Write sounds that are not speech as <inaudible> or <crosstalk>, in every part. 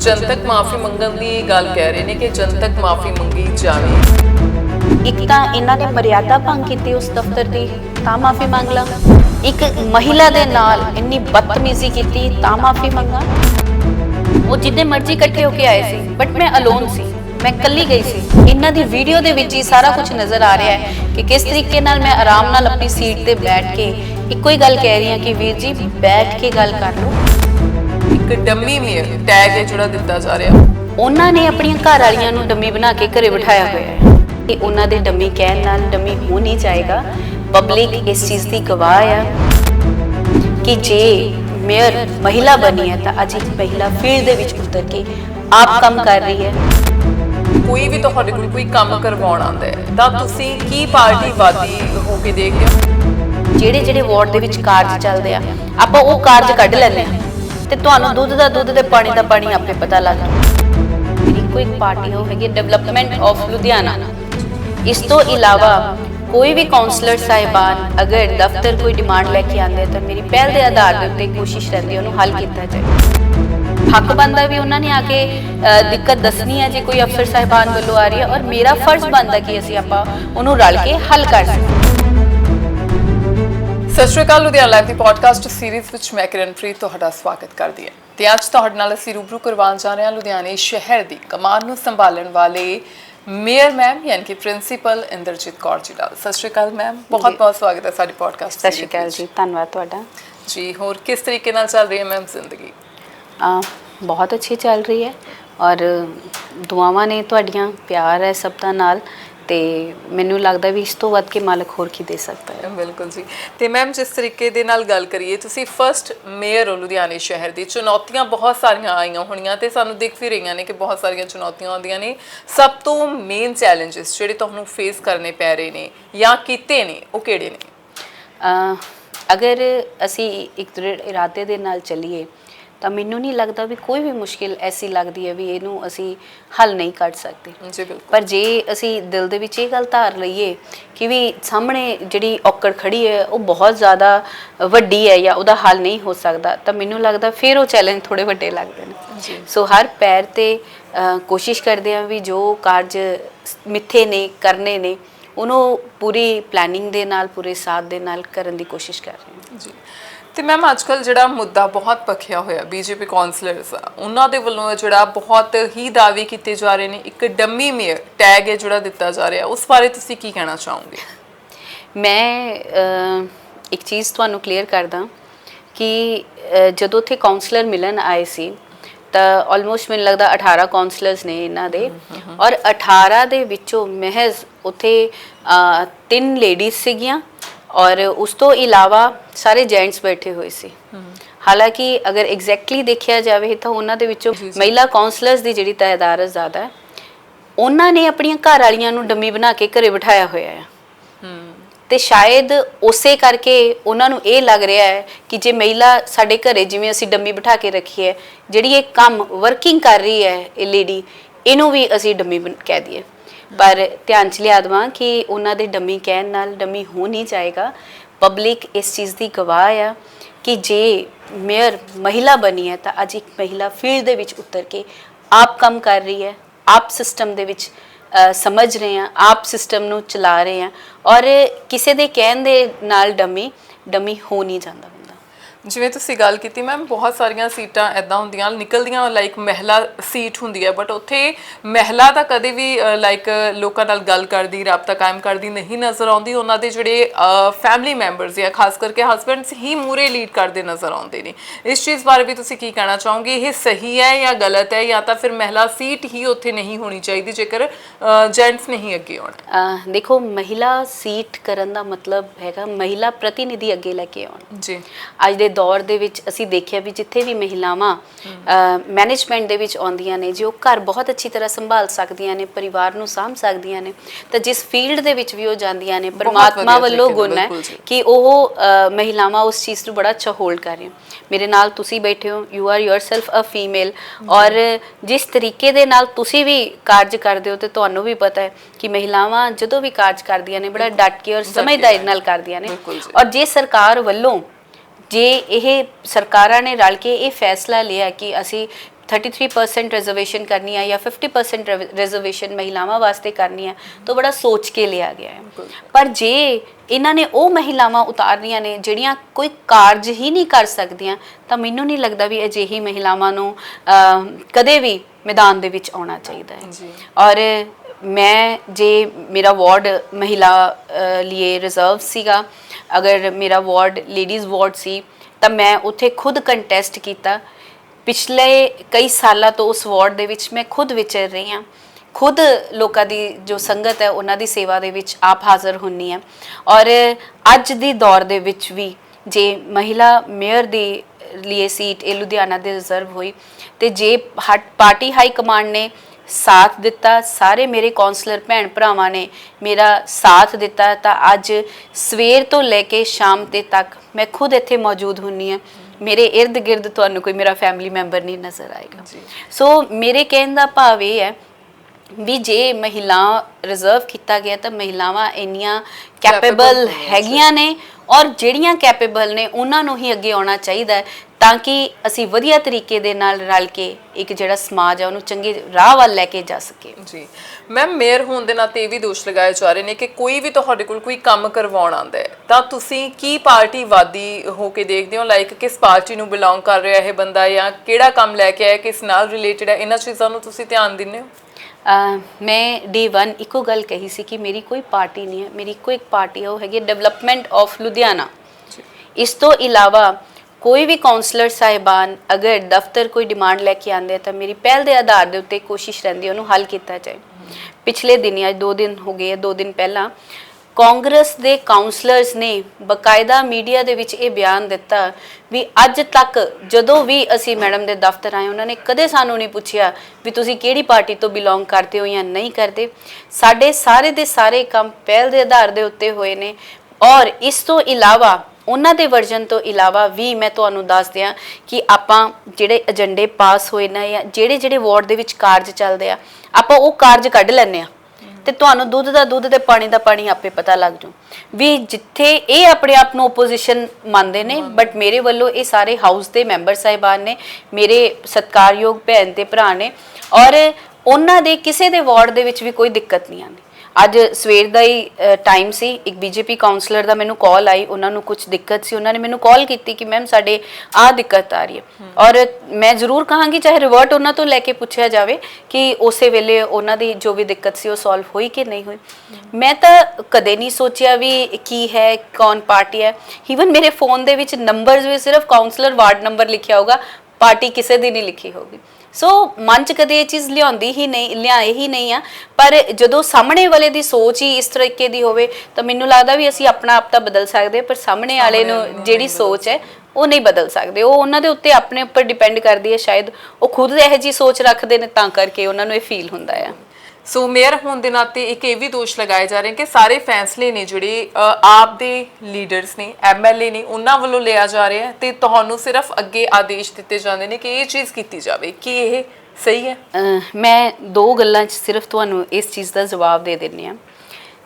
ਜਨਤਕ ਮਾਫੀ ਮੰਗਣ ਦੀ ਗੱਲ ਕਹਿ ਰਹੇ ਨੇ ਕਿ ਜਨਤਕ ਮਾਫੀ ਮੰਗੀ ਜਾਵੇ ਇੱਕ ਤਾਂ ਇਹਨਾਂ ਨੇ ਮਰਿਆਦਾ ਭੰਗ ਕੀਤੀ ਉਸ ਦਫ਼ਤਰ ਦੀ, ਤਾਂ ਮਾਫੀ ਮੰਗ ਲਾ। ਇੱਕ ਮਹਿਲਾ ਦੇ ਨਾਲ ਇੰਨੀ ਬਦਤਮੀਜ਼ੀ ਕੀਤੀ, ਤਾਂ ਮਾਫੀ ਮੰਗਾ। ਉਹ ਜਿੰਨੇ ਮਰਜ਼ੀ ਇਕੱਠੇ ਹੋ ਕੇ ਆਏ ਸੀ ਬਟ ਮੈਂ ਅਲੋਨ ਸੀ। ਮੈਂ ਇਕੱਲੀ ਗਈ ਸੀ। ਇਹਨਾਂ ਦੀ ਵੀਡੀਓ ਦੇ ਵਿੱਚ ਹੀ ਸਾਰਾ ਕੁਝ ਨਜ਼ਰ ਆ ਰਿਹਾ ਹੈ ਕਿ ਕਿਸ ਤਰੀਕੇ ਨਾਲ ਮੈਂ ਆਰਾਮ ਨਾਲ ਆਪਣੀ ਸੀਟ ਤੇ ਬੈਠ ਕੇ ਇੱਕੋ ਹੀ ਗੱਲ ਕਹਿ ਰਹੀ ਹਾਂ ਕਿ ਵੀਰ ਜੀ, ਬੈਠ ਕੇ ਗੱਲ ਕਰ ਲਓ। ਇੱਕ ਡੰਮੀ ਮੇਅਰ ਟੈਗ ਹੈ ਜਿਹੜਾ ਦਿੱਤਾ ਜਾ ਰਿਹਾ। ਉਹਨਾਂ ਨੇ ਆਪਣੀਆਂ ਘਰ ਵਾਲੀਆਂ ਨੂੰ ਡੰਮੀ ਬਣਾ ਕੇ ਘਰੇ ਬਿਠਾਇਆ ਹੋਇਆ ਹੈ। ਤੇ ਉਹਨਾਂ ਦੇ ਡੰਮੀ ਕਹਿਣ ਨਾਲ ਡੰਮੀ ਹੋ ਨਹੀਂ ਜਾਏਗਾ। ਪਬਲਿਕ ਇਸ ਚੀਜ਼ ਦੀ ਗਵਾਹ ਆ ਕਿ ਜੇ ਮੇਅਰ ਮਹਿਲਾ ਬਣੀ ਹੈ ਤਾਂ ਅੱਜ ਇੱਕ ਮਹਿਲਾ ਫੀਲਡ ਦੇ ਵਿੱਚ ਉਤਰ ਕੇ ਆਪ ਕੰਮ ਕਰ ਰਹੀ ਹੈ। ਕੋਈ ਵੀ ਤੁਹਾਡੇ ਕੋਲ ਕੋਈ ਕੰਮ ਕਰਵਾਉਣ ਆਉਂਦਾ ਹੈ ਤਾਂ ਤੁਸੀਂ ਕੀ ਪਾਰਟੀਵਾਦੀ ਹੋ ਕੇ ਦੇਖਦੇ ਹੋ? ਜਿਹੜੇ ਜਿਹੜੇ ਵਾਰਡ ਦੇ ਵਿੱਚ ਕਾਰਜ ਚੱਲਦੇ ਆ ਆਪਾਂ ਉਹ ਕਾਰਜ ਕੱਢ ਲੈਂਦੇ ਆ ਤੇ ਤੁਹਾਨੂੰ ਦੁੱਧ ਦਾ ਦੁੱਧ ਤੇ ਪਾਣੀ ਦਾ ਪਾਣੀ ਆਪੇ ਪਤਾ ਲੱਗ ਜੂ ਮੇਰੀ ਕੋਈ ਇੱਕ ਪਾਰਟੀ ਹੋ ਹੈਗੀ ਡਿਵੈਲਪਮੈਂਟ ਆਫ ਲੁਧਿਆਣਾ। ਇਸ ਤੋਂ ਇਲਾਵਾ ਕੋਈ ਵੀ ਕਾਉਂਸਲਰ ਸਾਹਿਬਾਨ ਅਗਰ ਦਫ਼ਤਰ ਕੋਈ ਡਿਮਾਂਡ ਲੈ ਕੇ ਆਉਂਦੇ ਤਾਂ ਮੇਰੀ ਪਹਿਲ ਦੇ ਆਧਾਰ ਦੇ ਉੱਤੇ ਕੋਸ਼ਿਸ਼ ਰਹਿੰਦੀ ਉਹਨੂੰ ਹੱਲ ਕੀਤਾ ਜਾਏ। ਹੱਕ ਬਣਦਾ ਵੀ ਉਹਨਾਂ ਨੇ ਆ ਕੇ ਦਿੱਕਤ ਦੱਸਣੀ ਹੈ ਜੇ ਕੋਈ ਅਫਸਰ ਸਾਹਿਬਾਨ ਵੱਲੋਂ ਆ ਰਹੀ ਹੈ ਔਰ ਮੇਰਾ ਫਰਜ਼ ਬਣਦਾ ਕਿ ਅਸੀਂ ਆਪਾਂ ਉਹਨੂੰ ਰਲ ਕੇ ਹੱਲ ਕਰ ਸਕੀਏ। ਸਤਿ ਸ਼੍ਰੀ ਅਕਾਲ ਲੁਧਿਆਣਾ ਲਾਈਵ ਦੀ ਪੋਡਕਾਸਟ ਸੀਰੀਜ਼ ਵਿੱਚ ਮੈਂ ਕਿਰਨਪ੍ਰੀਤ ਤੁਹਾਡਾ ਸਵਾਗਤ ਕਰਦੀ ਹਾਂ। ਤੇ ਅੱਜ ਤੁਹਾਡੇ ਨਾਲ ਅਸੀਂ ਰੂਬਰੂ ਕਰਵਾਉਣ ਜਾ ਰਹੇ ਹਾਂ ਲੁਧਿਆਣੇ ਸ਼ਹਿਰ ਦੀ ਕਮਾਨ ਨੂੰ ਸੰਭਾਲਣ ਵਾਲੇ ਮੇਅਰ ਮੈਮ ਯਾਨੀ ਕਿ ਪ੍ਰਿੰਸੀਪਲ ਇੰਦਰਜੀਤ ਕੌਰ ਜੀ ਨਾਲ। ਸਤਿ ਸ਼੍ਰੀ ਅਕਾਲ ਮੈਮ ਬਹੁਤ ਬਹੁਤ ਸਵਾਗਤ ਹੈ ਸਾਡੀ ਪੋਡਕਾਸਟ ਸਤਿ ਸ਼੍ਰੀ ਅਕਾਲ ਜੀ ਧੰਨਵਾਦ ਤੁਹਾਡਾ। ਜੀ ਹੋਰ ਕਿਸ ਤਰੀਕੇ ਨਾਲ ਚੱਲ ਰਹੀ ਹੈ ਮੈਮ ਜ਼ਿੰਦਗੀ? ਆ ਬਹੁਤ ਅੱਛੀ ਚੱਲ ਰਹੀ ਹੈ ਔਰ ਦੁਆਵਾਂ ਨੇ ਤੁਹਾਡੀਆਂ ਪਿਆਰ ਹੈ ਸਭ ਦਾ ਨਾਲ। ਤੇ ਮੈਨੂੰ ਲੱਗਦਾ ਵੀ ਇਸ ਤੋਂ ਵੱਧ ਕੇ ਮਾਲਕ ਹੋਰ ਕੀ ਦੇ ਸਕਦਾ ਹੈ। ਬਿਲਕੁਲ ਜੀ। ਤੇ ਮੈਮ ਜਿਸ ਤਰੀਕੇ ਦੇ ਨਾਲ ਗੱਲ ਕਰੀਏ ਤੁਸੀਂ ਫਰਸਟ ਮੇਅਰ ਹੋ ਲੁਧਿਆਣੇ ਸ਼ਹਿਰ ਦੀ ਚੁਣੌਤੀਆਂ ਬਹੁਤ ਸਾਰੀਆਂ ਆਈਆਂ ਹੋਣੀਆਂ ਤੇ ਸਾਨੂੰ ਦਿਖ ਵੀ ਰਹੀਆਂ ਨੇ ਕਿ ਬਹੁਤ ਸਾਰੀਆਂ ਚੁਣੌਤੀਆਂ ਆਉਂਦੀਆਂ ਨੇ। ਸਭ ਤੋਂ ਮੇਨ ਚੈਲੰਜਸ ਜਿਹੜੇ ਤੁਹਾਨੂੰ ਫੇਸ ਕਰਨੇ ਪੈ ਰਹੇ ਨੇ ਜਾਂ ਕੀਤੇ ਨੇ ਉਹ ਕਿਹੜੇ ਨੇ? ਅ, ਅਗਰ ਅਸੀਂ ਇੱਕ ਦ੍ਰਿੜ ਇਰਾਦੇ ਦੇ ਨਾਲ ਚੱਲੀਏ ਤਾਂ ਮੈਨੂੰ ਨਹੀਂ ਲੱਗਦਾ ਵੀ ਕੋਈ ਵੀ ਮੁਸ਼ਕਿਲ ਐਸੀ ਲੱਗਦੀ ਹੈ ਵੀ ਇਹਨੂੰ ਅਸੀਂ ਹੱਲ ਨਹੀਂ ਕੱਢ ਸਕਦੇ। ਜੀ ਬਿਲਕੁਲ। ਪਰ ਜੇ ਅਸੀਂ ਦਿਲ ਦੇ ਵਿੱਚ ਇਹ ਗੱਲ ਧਾਰ ਲਈਏ ਕਿ ਵੀ ਸਾਹਮਣੇ ਜਿਹੜੀ ਔਕੜ ਖੜੀ ਹੈ ਉਹ ਬਹੁਤ ਜ਼ਿਆਦਾ ਵੱਡੀ ਹੈ ਜਾਂ ਉਹਦਾ ਹੱਲ ਨਹੀਂ ਹੋ ਸਕਦਾ ਤਾਂ ਮੈਨੂੰ ਲੱਗਦਾ ਫਿਰ ਉਹ ਚੈਲੰਜ ਥੋੜੇ ਵੱਡੇ ਲੱਗਦੇ ਨੇ ਸੋ ਹਰ ਪੈਰ ਤੇ ਕੋਸ਼ਿਸ਼ ਕਰਦੇ ਆ ਵੀ ਜੋ ਕਾਰਜ ਮਿੱਥੇ ਨੇ ਕਰਨੇ ਨੇ ਉਹਨੂੰ ਪੂਰੀ ਪਲੈਨਿੰਗ ਦੇ ਨਾਲ ਪੂਰੇ ਸਾਥ ਦੇ ਨਾਲ ਕਰਨ ਦੀ ਕੋਸ਼ਿਸ਼ ਕਰ ਰਹੇ ਹਾਂ। ਜੀ। ਤੇ ਮੈਮ ਅੱਜਕੱਲ ਜਿਹੜਾ ਮੁੱਦਾ ਬਹੁਤ ਪੱਖਿਆ ਹੋਇਆ ਬੀਜੇਪੀ ਕਾਉਂਸਲਰਸ ਉਹਨਾਂ ਦੇ ਵੱਲੋਂ ਜਿਹੜਾ ਬਹੁਤ ਹੀ ਦਾਅਵੇ ਕੀਤੇ ਜਾ ਰਹੇ ਨੇ, ਇੱਕ ਡੰਮੀ ਮੇਅਰ ਟੈਗ ਹੈ ਜਿਹੜਾ ਦਿੱਤਾ ਜਾ ਰਿਹਾ, ਉਸ ਬਾਰੇ ਤੁਸੀਂ ਕੀ ਕਹਿਣਾ ਚਾਹੋਗੇ? ਮੈਂ ਇੱਕ ਚੀਜ਼ ਤੁਹਾਨੂੰ ਕਲੀਅਰ ਕਰਦਾ ਕਿ ਜਦੋਂ ਉੱਥੇ ਕਾਉਂਸਲਰ ਮਿਲਣ ਆਏ ਸੀ, ਤਾਂ ਆਲਮੋਸਟ ਮੈਨੂੰ ਲੱਗਦਾ 18 ਕਾਉਂਸਲਰਸ ਨੇ ਇਹਨਾਂ ਦੇ, ਔਰ 18 ਦੇ ਵਿੱਚੋਂ ਮਹਿਜ਼ ਉੱਥੇ ਤਿੰਨ ਲੇਡੀਜ਼ ਸੀਗੀਆਂ ਔਰ ਉਸ ਤੋਂ ਇਲਾਵਾ ਸਾਰੇ ਜੈਂਟਸ ਬੈਠੇ ਹੋਏ ਸੀ। ਹਾਲਾਂਕਿ ਅਗਰ ਐਗਜ਼ੈਕਟਲੀ ਦੇਖਿਆ ਜਾਵੇ ਤਾਂ ਉਹਨਾਂ ਦੇ ਵਿੱਚੋਂ ਮਹਿਲਾ ਕਾਉਂਸਲਰਸ ਦੀ ਜਿਹੜੀ ਤਾਦਾਦ ਜ਼ਿਆਦਾ ਹੈ ਉਹਨਾਂ ਨੇ ਆਪਣੀਆਂ ਘਰ ਵਾਲੀਆਂ ਨੂੰ ਡੰਮੀ ਬਣਾ ਕੇ ਘਰੇ ਬਿਠਾਇਆ ਹੋਇਆ ਹੈ। ਤੇ ਸ਼ਾਇਦ ਉਸੇ ਕਰਕੇ ਉਹਨਾਂ ਨੂੰ ਇਹ ਲੱਗ ਰਿਹਾ ਹੈ ਕਿ ਜੇ ਮਹਿਲਾ ਸਾਡੇ ਘਰੇ ਜਿਵੇਂ ਅਸੀਂ ਡੰਮੀ ਬਿਠਾ ਕੇ ਰੱਖੀ ਹੈ ਜਿਹੜੀ ਇਹ ਕੰਮ ਵਰਕਿੰਗ ਕਰ ਰਹੀ ਹੈ ਇਹ ਲੇਡੀ ਇਹਨੂੰ ਵੀ ਅਸੀਂ ਡੰਮੀ ਕਹਿ ਦਈਏ। ਪਰ ਧਿਆਨ ਚ ਲਿਆ ਦੇਵਾਂ ਕਿ ਉਹਨਾਂ ਦੇ ਡਮੀ ਕਹਿਣ ਨਾਲ ਡਮੀ ਹੋ ਨਹੀਂ ਜਾਏਗਾ। ਪਬਲਿਕ ਇਸ ਚੀਜ਼ ਦੀ ਗਵਾਹ ਆ ਕਿ ਜੇ ਮੇਅਰ ਮਹਿਲਾ ਬਣੀ ਹੈ ਤਾਂ ਅੱਜ ਇੱਕ ਮਹਿਲਾ ਫੀਲਡ ਦੇ ਵਿੱਚ ਉਤਰ ਕੇ ਆਪ ਕੰਮ ਕਰ ਰਹੀ ਹੈ, ਆਪ ਸਿਸਟਮ ਦੇ ਵਿੱਚ ਸਮਝ ਰਹੇ ਆ, ਆਪ ਸਿਸਟਮ ਨੂੰ ਚਲਾ ਰਹੇ ਆ ਔਰ ਕਿਸੇ ਦੇ ਕਹਿਣ ਦੇ ਨਾਲ ਡਮੀ ਡਮੀ ਹੋ ਨਹੀਂ ਜਾਂਦਾ। ਜਿਵੇਂ ਤੁਸੀਂ ਗੱਲ ਕੀਤੀ ਮੈਮ ਬਹੁਤ ਸਾਰੀਆਂ ਸੀਟਾਂ ਐਦਾਂ ਹੁੰਦੀਆਂ ਨਿਕਲਦੀਆਂ ਲਾਈਕ ਮਹਿਲਾ ਸੀਟ ਹੁੰਦੀ ਹੈ ਬਟ ਉੱਥੇ ਮਹਿਲਾ ਤਾਂ ਕਦੇ ਵੀ ਲਾਈਕ ਲੋਕਾਂ ਨਾਲ ਗੱਲ ਕਰਦੀ ਰਾਬਤਾ ਕਾਇਮ ਕਰਦੀ ਨਹੀਂ ਨਜ਼ਰ ਆਉਂਦੀ ਉਹਨਾਂ ਦੇ ਜਿਹੜੇ ਫੈਮਿਲੀ ਮੈਂਬਰਸ ਜਾਂ ਖਾਸ ਕਰਕੇ ਹਸਬੈਂਡਸ ਹੀ ਮੂਰੇ ਲੀਡ ਕਰਦੇ ਨਜ਼ਰ ਆਉਂਦੇ ਨੇ। ਇਸ ਚੀਜ਼ ਬਾਰੇ ਵੀ ਤੁਸੀਂ ਕੀ ਕਹਿਣਾ ਚਾਹੋਗੇ? ਇਹ ਸਹੀ ਹੈ ਜਾਂ ਗਲਤ ਹੈ? ਜਾਂ ਤਾਂ ਫਿਰ ਮਹਿਲਾ ਸੀਟ ਹੀ ਉੱਥੇ ਨਹੀਂ ਹੋਣੀ ਚਾਹੀਦੀ ਜੇਕਰ ਜੈਂਟਸ ਨਹੀਂ ਅੱਗੇ ਆਉਣ? ਦੇਖੋ ਮਹਿਲਾ ਸੀਟ ਕਰਨ ਦਾ ਮਤਲਬ ਹੈਗਾ ਮਹਿਲਾ ਪ੍ਰਤੀਨਿਧੀ ਅੱਗੇ ਲੈ ਕੇ ਆਉਣ। ਜੀ। ਅੱਜ ਦੇ ਦੌਰ ਦੇ ਵਿੱਚ ਅਸੀਂ ਦੇਖਿਆ ਵੀ ਜਿੱਥੇ ਵੀ ਮਹਿਲਾਵਾਂ ਮੈਨੇਜਮੈਂਟ ਦੇ ਵਿੱਚ ਆਉਂਦੀਆਂ ਨੇ ਜੋ ਘਰ ਬਹੁਤ ਅੱਛੀ ਤਰ੍ਹਾਂ ਸੰਭਾਲ ਸਕਦੀਆਂ ਨੇ ਪਰਿਵਾਰ ਨੂੰ ਸਾਂਭ ਸਕਦੀਆਂ ਨੇ ਤਾਂ ਜਿਸ ਫੀਲਡ ਦੇ ਵਿੱਚ ਵੀ ਉਹ ਜਾਂਦੀਆਂ ਨੇ ਪਰਮਾਤਮਾ ਵੱਲੋਂ ਗੁਣ ਹੈ। ਕਿ ਉਹ ਮਹਿਲਾਵਾਂ ਉਸ ਚੀਜ਼ ਨੂੰ ਬੜਾ ਅੱਛਾ ਹੋਲਡ ਕਰ ਰਹੀਆਂ। ਮੇਰੇ ਨਾਲ ਤੁਸੀਂ ਬੈਠੇ ਹੋ you are yourself a female ਔਰ ਜਿਸ ਤਰੀਕੇ ਦੇ ਨਾਲ ਤੁਸੀਂ ਵੀ ਕਾਰਜ ਕਰਦੇ ਹੋ ਤੇ ਤੁਹਾਨੂੰ ਵੀ ਪਤਾ ਹੈ ਕਿ ਮਹਿਲਾਵਾਂ ਜਦੋਂ ਵੀ ਕਾਰਜ ਕਰਦੀਆਂ ਨੇ ਬੜਾ ਡਟ ਕੇ ਔਰ ਸਮਝਦਾਰੀ ਨਾਲ। ਕਰਦੀਆਂ ਨੇ। ਔਰ ਜੇ ਸਰਕਾਰ ਵੱਲੋਂ ਜੇ ਇਹ ਸਰਕਾਰਾਂ ਨੇ ਰਲ ਕੇ ਇਹ ਫੈਸਲਾ ਲਿਆ ਕਿ ਅਸੀਂ 33% ਰਿਜ਼ਰਵੇਸ਼ਨ ਕਰਨੀ ਹੈ ਜਾਂ 50% ਰਿਜ਼ਰਵੇਸ਼ਨ ਮਹਿਲਾਵਾਂ ਵਾਸਤੇ ਕਰਨੀ ਹੈ ਤਾਂ ਬੜਾ ਸੋਚ ਕੇ ਲਿਆ ਗਿਆ ਹੈ। ਪਰ ਜੇ ਇਹਨਾਂ ਨੇ ਉਹ ਮਹਿਲਾਵਾਂ ਉਤਾਰਨੀਆਂ ਨੇ ਜਿਹੜੀਆਂ ਕੋਈ ਕਾਰਜ ਹੀ ਨਹੀਂ ਕਰ ਸਕਦੀਆਂ ਤਾਂ ਮੈਨੂੰ ਨਹੀਂ ਲੱਗਦਾ ਵੀ ਅਜਿਹੀ ਮਹਿਲਾਵਾਂ ਨੂੰ ਕਦੇ ਵੀ ਮੈਦਾਨ ਦੇ ਵਿੱਚ ਆਉਣਾ ਚਾਹੀਦਾ ਹੈ। ਔਰ ਮੈਂ ਜੇ ਮੇਰਾ ਵਾਰਡ ਮਹਿਲਾ ਅ, ਲਈ ਰਿਜ਼ਰਵ ਸੀਗਾ ਅਗਰ ਮੇਰਾ ਵਾਰਡ ਲੇਡੀਜ਼ ਵਾਰਡ ਸੀ ਤਾਂ ਮੈਂ ਉੱਥੇ ਖੁਦ ਕੰਟੈਸਟ ਕੀਤਾ। ਪਿਛਲੇ ਕਈ ਸਾਲਾਂ ਤੋਂ ਉਸ ਵਾਰਡ ਦੇ ਵਿੱਚ ਮੈਂ ਖੁਦ ਵਿਚਰ ਰਹੀ ਹਾਂ। ਖੁਦ ਲੋਕਾਂ ਦੀ ਜੋ ਸੰਗਤ ਹੈ ਉਹਨਾਂ ਦੀ ਸੇਵਾ ਦੇ ਵਿੱਚ ਆਪ ਹਾਜ਼ਰ ਹੁੰਨੀ ਹੈ। ਔਰ ਅੱਜ ਦੀ ਦੌਰ ਦੇ ਵਿੱਚ ਵੀ ਜੇ ਮਹਿਲਾ ਮੇਅਰ ਦੀ ਲਈ ਸੀਟ ਇਹ ਲੁਧਿਆਣਾ ਦੇ ਰਿਜ਼ਰਵ ਹੋਈ ਤੇ ਜੇ ਹਟ- ਪਾਰਟੀ ਹਾਈ ਕਮਾਂਡ ਨੇ ਸਾਥ ਦਿੱਤਾ ਸਾਰੇ ਮੇਰੇ ਕਾਉਂਸਲਰ ਭੈਣ ਭਰਾਵਾਂ ਨੇ ਮੇਰਾ ਸਾਥ ਦਿੱਤਾ ਤਾਂ ਅੱਜ ਸਵੇਰ ਤੋਂ ਲੈ ਕੇ ਸ਼ਾਮ ਤੇ ਤੱਕ ਮੈਂ ਖੁਦ ਇੱਥੇ ਮੌਜੂਦ ਹੁੰਨੀ ਆ ਮੇਰੇ ird ਗਿਰਦ ਤੁਹਾਨੂੰ ਕੋਈ ਮੇਰਾ ਫੈਮਿਲੀ ਮੈਂਬਰ ਨਹੀਂ ਨਜ਼ਰ ਆਏਗਾ। ਸੋ ਮੇਰੇ ਕਹਿਣ ਦਾ ਭਾਵ ਇਹ ਹੈ ਵੀ ਜੇ ਮਹਿਲਾ ਰਿਜ਼ਰਵ ਕੀਤਾ ਗਿਆ ਤਾਂ ਮਹਿਲਾਵਾਂ ਇੰਨੀਆਂ ਕੈਪੇਬਲ। ਹੈਗੀਆਂ ਨੇ ਔਰ ਜਿਹੜੀਆਂ ਕੈਪੇਬਲ ਨੇ ਉਹਨਾਂ ਨੂੰ ਹੀ ਅੱਗੇ ਆਉਣਾ ਚਾਹੀਦਾ ਹੈ ਤਾਂ ਕਿ ਅਸੀਂ ਵਧੀਆ ਤਰੀਕੇ ਦੇ ਨਾਲ ਰਲ ਕੇ ਇੱਕ ਜਿਹੜਾ ਸਮਾਜ ਹੈ ਉਹਨੂੰ ਚੰਗੇ ਰਾਹ ਵੱਲ ਲੈ ਕੇ ਜਾ ਸਕੀਏ। ਜੀ। ਮੈਮ ਮੇਅਰ ਹੋਣ ਦੇ ਨਾਤੇ ਇਹ ਵੀ ਦੋਸ਼ ਲਗਾਏ ਜਾ ਰਹੇ ਨੇ ਕਿ ਕੋਈ ਵੀ ਤੁਹਾਡੇ ਕੋਲ ਕੋਈ ਕੰਮ ਕਰਵਾਉਣ ਆਉਂਦਾ ਹੈ। ਤਾਂ ਤੁਸੀਂ ਕੀ ਪਾਰਟੀਵਾਦੀ ਹੋ ਕੇ ਦੇਖਦੇ ਹੋ? ਲਾਈਕ ਕਿਸ ਪਾਰਟੀ ਨੂੰ ਬਿਲੋਂਗ ਕਰ ਰਿਹਾ ਇਹ ਬੰਦਾ ਜਾਂ ਕਿਹੜਾ ਕੰਮ ਲੈ ਕੇ ਆਇਆ ਕਿਸ ਨਾਲ ਰਿਲੇਟਡ ਹੈ? ਇਹਨਾਂ ਚੀਜ਼ਾਂ ਨੂੰ ਤੁਸੀਂ ਧਿਆਨ ਦਿੰਦੇ ਹੋ? ਮੈਂ ਡੇ 1 ਇੱਕੋ ਗੱਲ ਕਹੀ ਸੀ ਕਿ ਮੇਰੀ ਕੋਈ ਪਾਰਟੀ ਨਹੀਂ ਹੈ। ਮੇਰੀ ਇੱਕੋ ਇੱਕ ਪਾਰਟੀ ਹੈ ਉਹ ਹੈਗੀ ਡਿਵੈਲਪਮੈਂਟ ਆਫ ਲੁਧਿਆਣਾ ਇਸ ਤੋਂ ਇਲਾਵਾ ਕੋਈ ਵੀ ਕਾਉਂਸਲਰ ਸਾਹਿਬਾਨ ਅਗਰ ਦਫ਼ਤਰ ਕੋਈ ਡਿਮਾਂਡ ਲੈ ਕੇ ਆਉਂਦੇ ਆ ਤਾਂ ਮੇਰੀ ਪਹਿਲ ਦੇ ਆਧਾਰ ਦੇ ਉੱਤੇ ਕੋਸ਼ਿਸ਼ ਰਹਿੰਦੀ ਉਹਨੂੰ ਹੱਲ ਕੀਤਾ ਜਾਏ। ਪਿਛਲੇ ਦਿਨ ਅੱਜ 2 ਦਿਨ ਹੋ ਗਏ 2 ਦਿਨ ਪਹਿਲਾਂ ਕਾਂਗਰਸ ਦੇ ਕਾਉਂਸਲਰਸ ਨੇ ਬਕਾਇਦਾ ਮੀਡੀਆ ਦੇ ਵਿੱਚ ਇਹ ਬਿਆਨ ਦਿੱਤਾ ਵੀ ਅੱਜ ਤੱਕ ਜਦੋਂ ਵੀ ਅਸੀਂ ਮੈਡਮ ਦੇ ਦਫ਼ਤਰ ਆਏ, ਉਹਨਾਂ ਨੇ ਕਦੇ ਸਾਨੂੰ ਨਹੀਂ ਪੁੱਛਿਆ ਵੀ ਤੁਸੀਂ ਕਿਹੜੀ ਪਾਰਟੀ ਤੋਂ ਬਿਲੋਂਗ ਕਰਦੇ ਹੋ ਜਾਂ ਨਹੀਂ ਕਰਦੇ। ਸਾਡੇ ਸਾਰੇ ਦੇ ਸਾਰੇ ਕੰਮ ਪਹਿਲ ਦੇ ਆਧਾਰ ਦੇ ਉੱਤੇ ਹੋਏ ਨੇ ਔਰ ਇਸ ਤੋਂ ਇਲਾਵਾ ਉਹਨਾਂ ਦੇ ਵਰਜਨ ਤੋਂ ਇਲਾਵਾ ਵੀ ਮੈਂ ਤੁਹਾਨੂੰ ਦੱਸ ਦਿਆਂ ਕਿ ਆਪਾਂ ਜਿਹੜੇ ਏਜੰਡੇ ਪਾਸ ਹੋਏ ਨੇ ਜਾਂ ਜਿਹੜੇ ਜਿਹੜੇ ਵਾਰਡ ਦੇ ਵਿੱਚ ਕਾਰਜ ਚੱਲਦੇ ਆ, ਆਪਾਂ ਉਹ ਕਾਰਜ ਕੱਢ ਲੈਂਦੇ ਆ। ਤੇ ਤੁਹਾਨੂੰ ਦੁੱਧ ਦਾ ਦੁੱਧ ਤੇ ਪਾਣੀ ਦਾ ਪਾਣੀ ਆਪੇ ਪਤਾ ਲੱਗ ਜੂ। ਵੀ ਜਿੱਥੇ ਇਹ ਆਪਣੇ ਆਪ ਨੂੰ ਆਪੋਜੀਸ਼ਨ ਮੰਨਦੇ ਨੇ ਬਟ ਮੇਰੇ ਵੱਲੋਂ ਇਹ ਸਾਰੇ ਹਾਊਸ ਦੇ ਮੈਂਬਰ ਸਾਹਿਬਾਨ ਨੇ, ਮੇਰੇ ਸਤਿਕਾਰਯੋਗ ਭੈਣ ਤੇ ਭਰਾ ਨੇ, ਔਰ ਉਹਨਾਂ ਦੇ ਕਿਸੇ ਦੇ ਵਾਰਡ ਦੇ ਵਿੱਚ ਵੀ ਕੋਈ ਦਿੱਕਤ ਨਹੀਂ ਆਉਂਦੀ। ਅੱਜ ਸਵੇਰ ਦਾ ਹੀ ਟਾਈਮ ਸੀ। ਇੱਕ ਬੀਜੇਪੀ ਕਾਉਂਸਲਰ ਦਾ ਮੈਨੂੰ ਕਾਲ ਆਈ। ਉਹਨਾਂ ਨੂੰ ਕੁਝ ਦਿੱਕਤ ਸੀ। ਉਹਨਾਂ ਨੇ ਮੈਨੂੰ ਕਾਲ ਕੀਤੀ ਕਿ ਮੈਮ ਸਾਡੇ ਆਹ ਦਿੱਕਤ ਆ ਰਹੀ ਹੈ। ਔਰ ਮੈਂ ਜ਼ਰੂਰ ਕਹਾਂਗੀ ਚਾਹੇ ਰਿਵਰਟ ਉਹਨਾਂ ਤੋਂ ਲੈ ਕੇ ਪੁੱਛਿਆ ਜਾਵੇ ਕਿ ਉਸੇ ਵੇਲੇ ਉਹਨਾਂ ਦੀ ਜੋ ਵੀ ਦਿੱਕਤ ਸੀ ਉਹ ਸੋਲਵ ਹੋਈ ਕਿ ਨਹੀਂ ਹੋਈ। ਮੈਂ ਤਾਂ ਕਦੇ ਨਹੀਂ ਸੋਚਿਆ ਵੀ ਕੀ ਹੈ ਕੌਣ ਪਾਰਟੀ ਹੈ। ਈਵਨ ਮੇਰੇ ਫੋਨ ਦੇ ਵਿੱਚ ਨੰਬਰਸ ਵੀ ਸਿਰਫ ਕਾਉਂਸਲਰ ਵਾਰਡ ਨੰਬਰ ਲਿਖਿਆ ਹੋਗਾ ਪਾਰਟੀ ਕਿਸੇ ਦੀ ਨਹੀਂ ਲਿਖੀ ਹੋਗੀ ਸੋ ਮਨ ਚ ਕਦੇ ਇਹ ਚੀਜ਼ ਲਿਆਉਂਦੀ ਹੀ ਨਹੀਂ ਲਿਆਏ ਹੀ ਨਹੀਂ ਆ। ਪਰ ਜਦੋਂ ਸਾਹਮਣੇ ਵਾਲੇ ਦੀ ਸੋਚ ਹੀ ਇਸ ਤਰੀਕੇ ਦੀ ਹੋਵੇ ਤਾਂ ਮੈਨੂੰ ਲੱਗਦਾ ਵੀ ਅਸੀਂ ਆਪਣਾ ਆਪ ਤਾਂ ਬਦਲ ਸਕਦੇ ਹਾਂ, ਪਰ ਸਾਹਮਣੇ ਵਾਲੇ ਨੂੰ ਜਿਹੜੀ ਸੋਚ ਹੈ ਉਹ ਨਹੀਂ ਬਦਲ ਸਕਦੇ। ਉਹ ਉਹਨਾਂ ਦੇ ਉੱਤੇ ਆਪਣੇ ਉੱਪਰ ਡਿਪੈਂਡ ਕਰਦੀ ਹੈ ਸ਼ਾਇਦ। ਉਹ ਖੁਦ ਇਹੋ ਜੀ ਸੋਚ ਰੱਖਦੇ ਨੇ ਤਾਂ ਕਰਕੇ ਉਹਨਾਂ ਨੂੰ ਇਹ ਫੀਲ ਹੁੰਦਾ ਆ। ਸੋ ਮੇਅਰ ਹੋਣ ਦੇ ਨਾਤੇ ਇੱਕ ਇਹ ਵੀ ਦੋਸ਼ ਲਗਾਏ ਜਾ ਰਹੇ ਕਿ ਸਾਰੇ ਫੈਸਲੇ ਨੇ ਜਿਹੜੇ ਆਪ ਦੇ ਲੀਡਰਸ ਨੇ ਐਮਐਲਏ ਨੇ ਉਹਨਾਂ ਵੱਲੋਂ ਲਿਆ ਜਾ ਰਿਹਾ ਤੇ ਤੁਹਾਨੂੰ ਸਿਰਫ ਅੱਗੇ ਆਦੇਸ਼ ਦਿੱਤੇ ਜਾਂਦੇ ਨੇ ਕਿ ਇਹ ਚੀਜ਼ ਕੀਤੀ ਜਾਵੇ। ਕੀ ਇਹ ਸਹੀ ਹੈ? ਮੈਂ ਦੋ ਗੱਲਾਂ 'ਚ ਸਿਰਫ ਤੁਹਾਨੂੰ ਇਸ ਚੀਜ਼ ਦਾ ਜਵਾਬ ਦੇ ਦਿੰਨੀ ਆ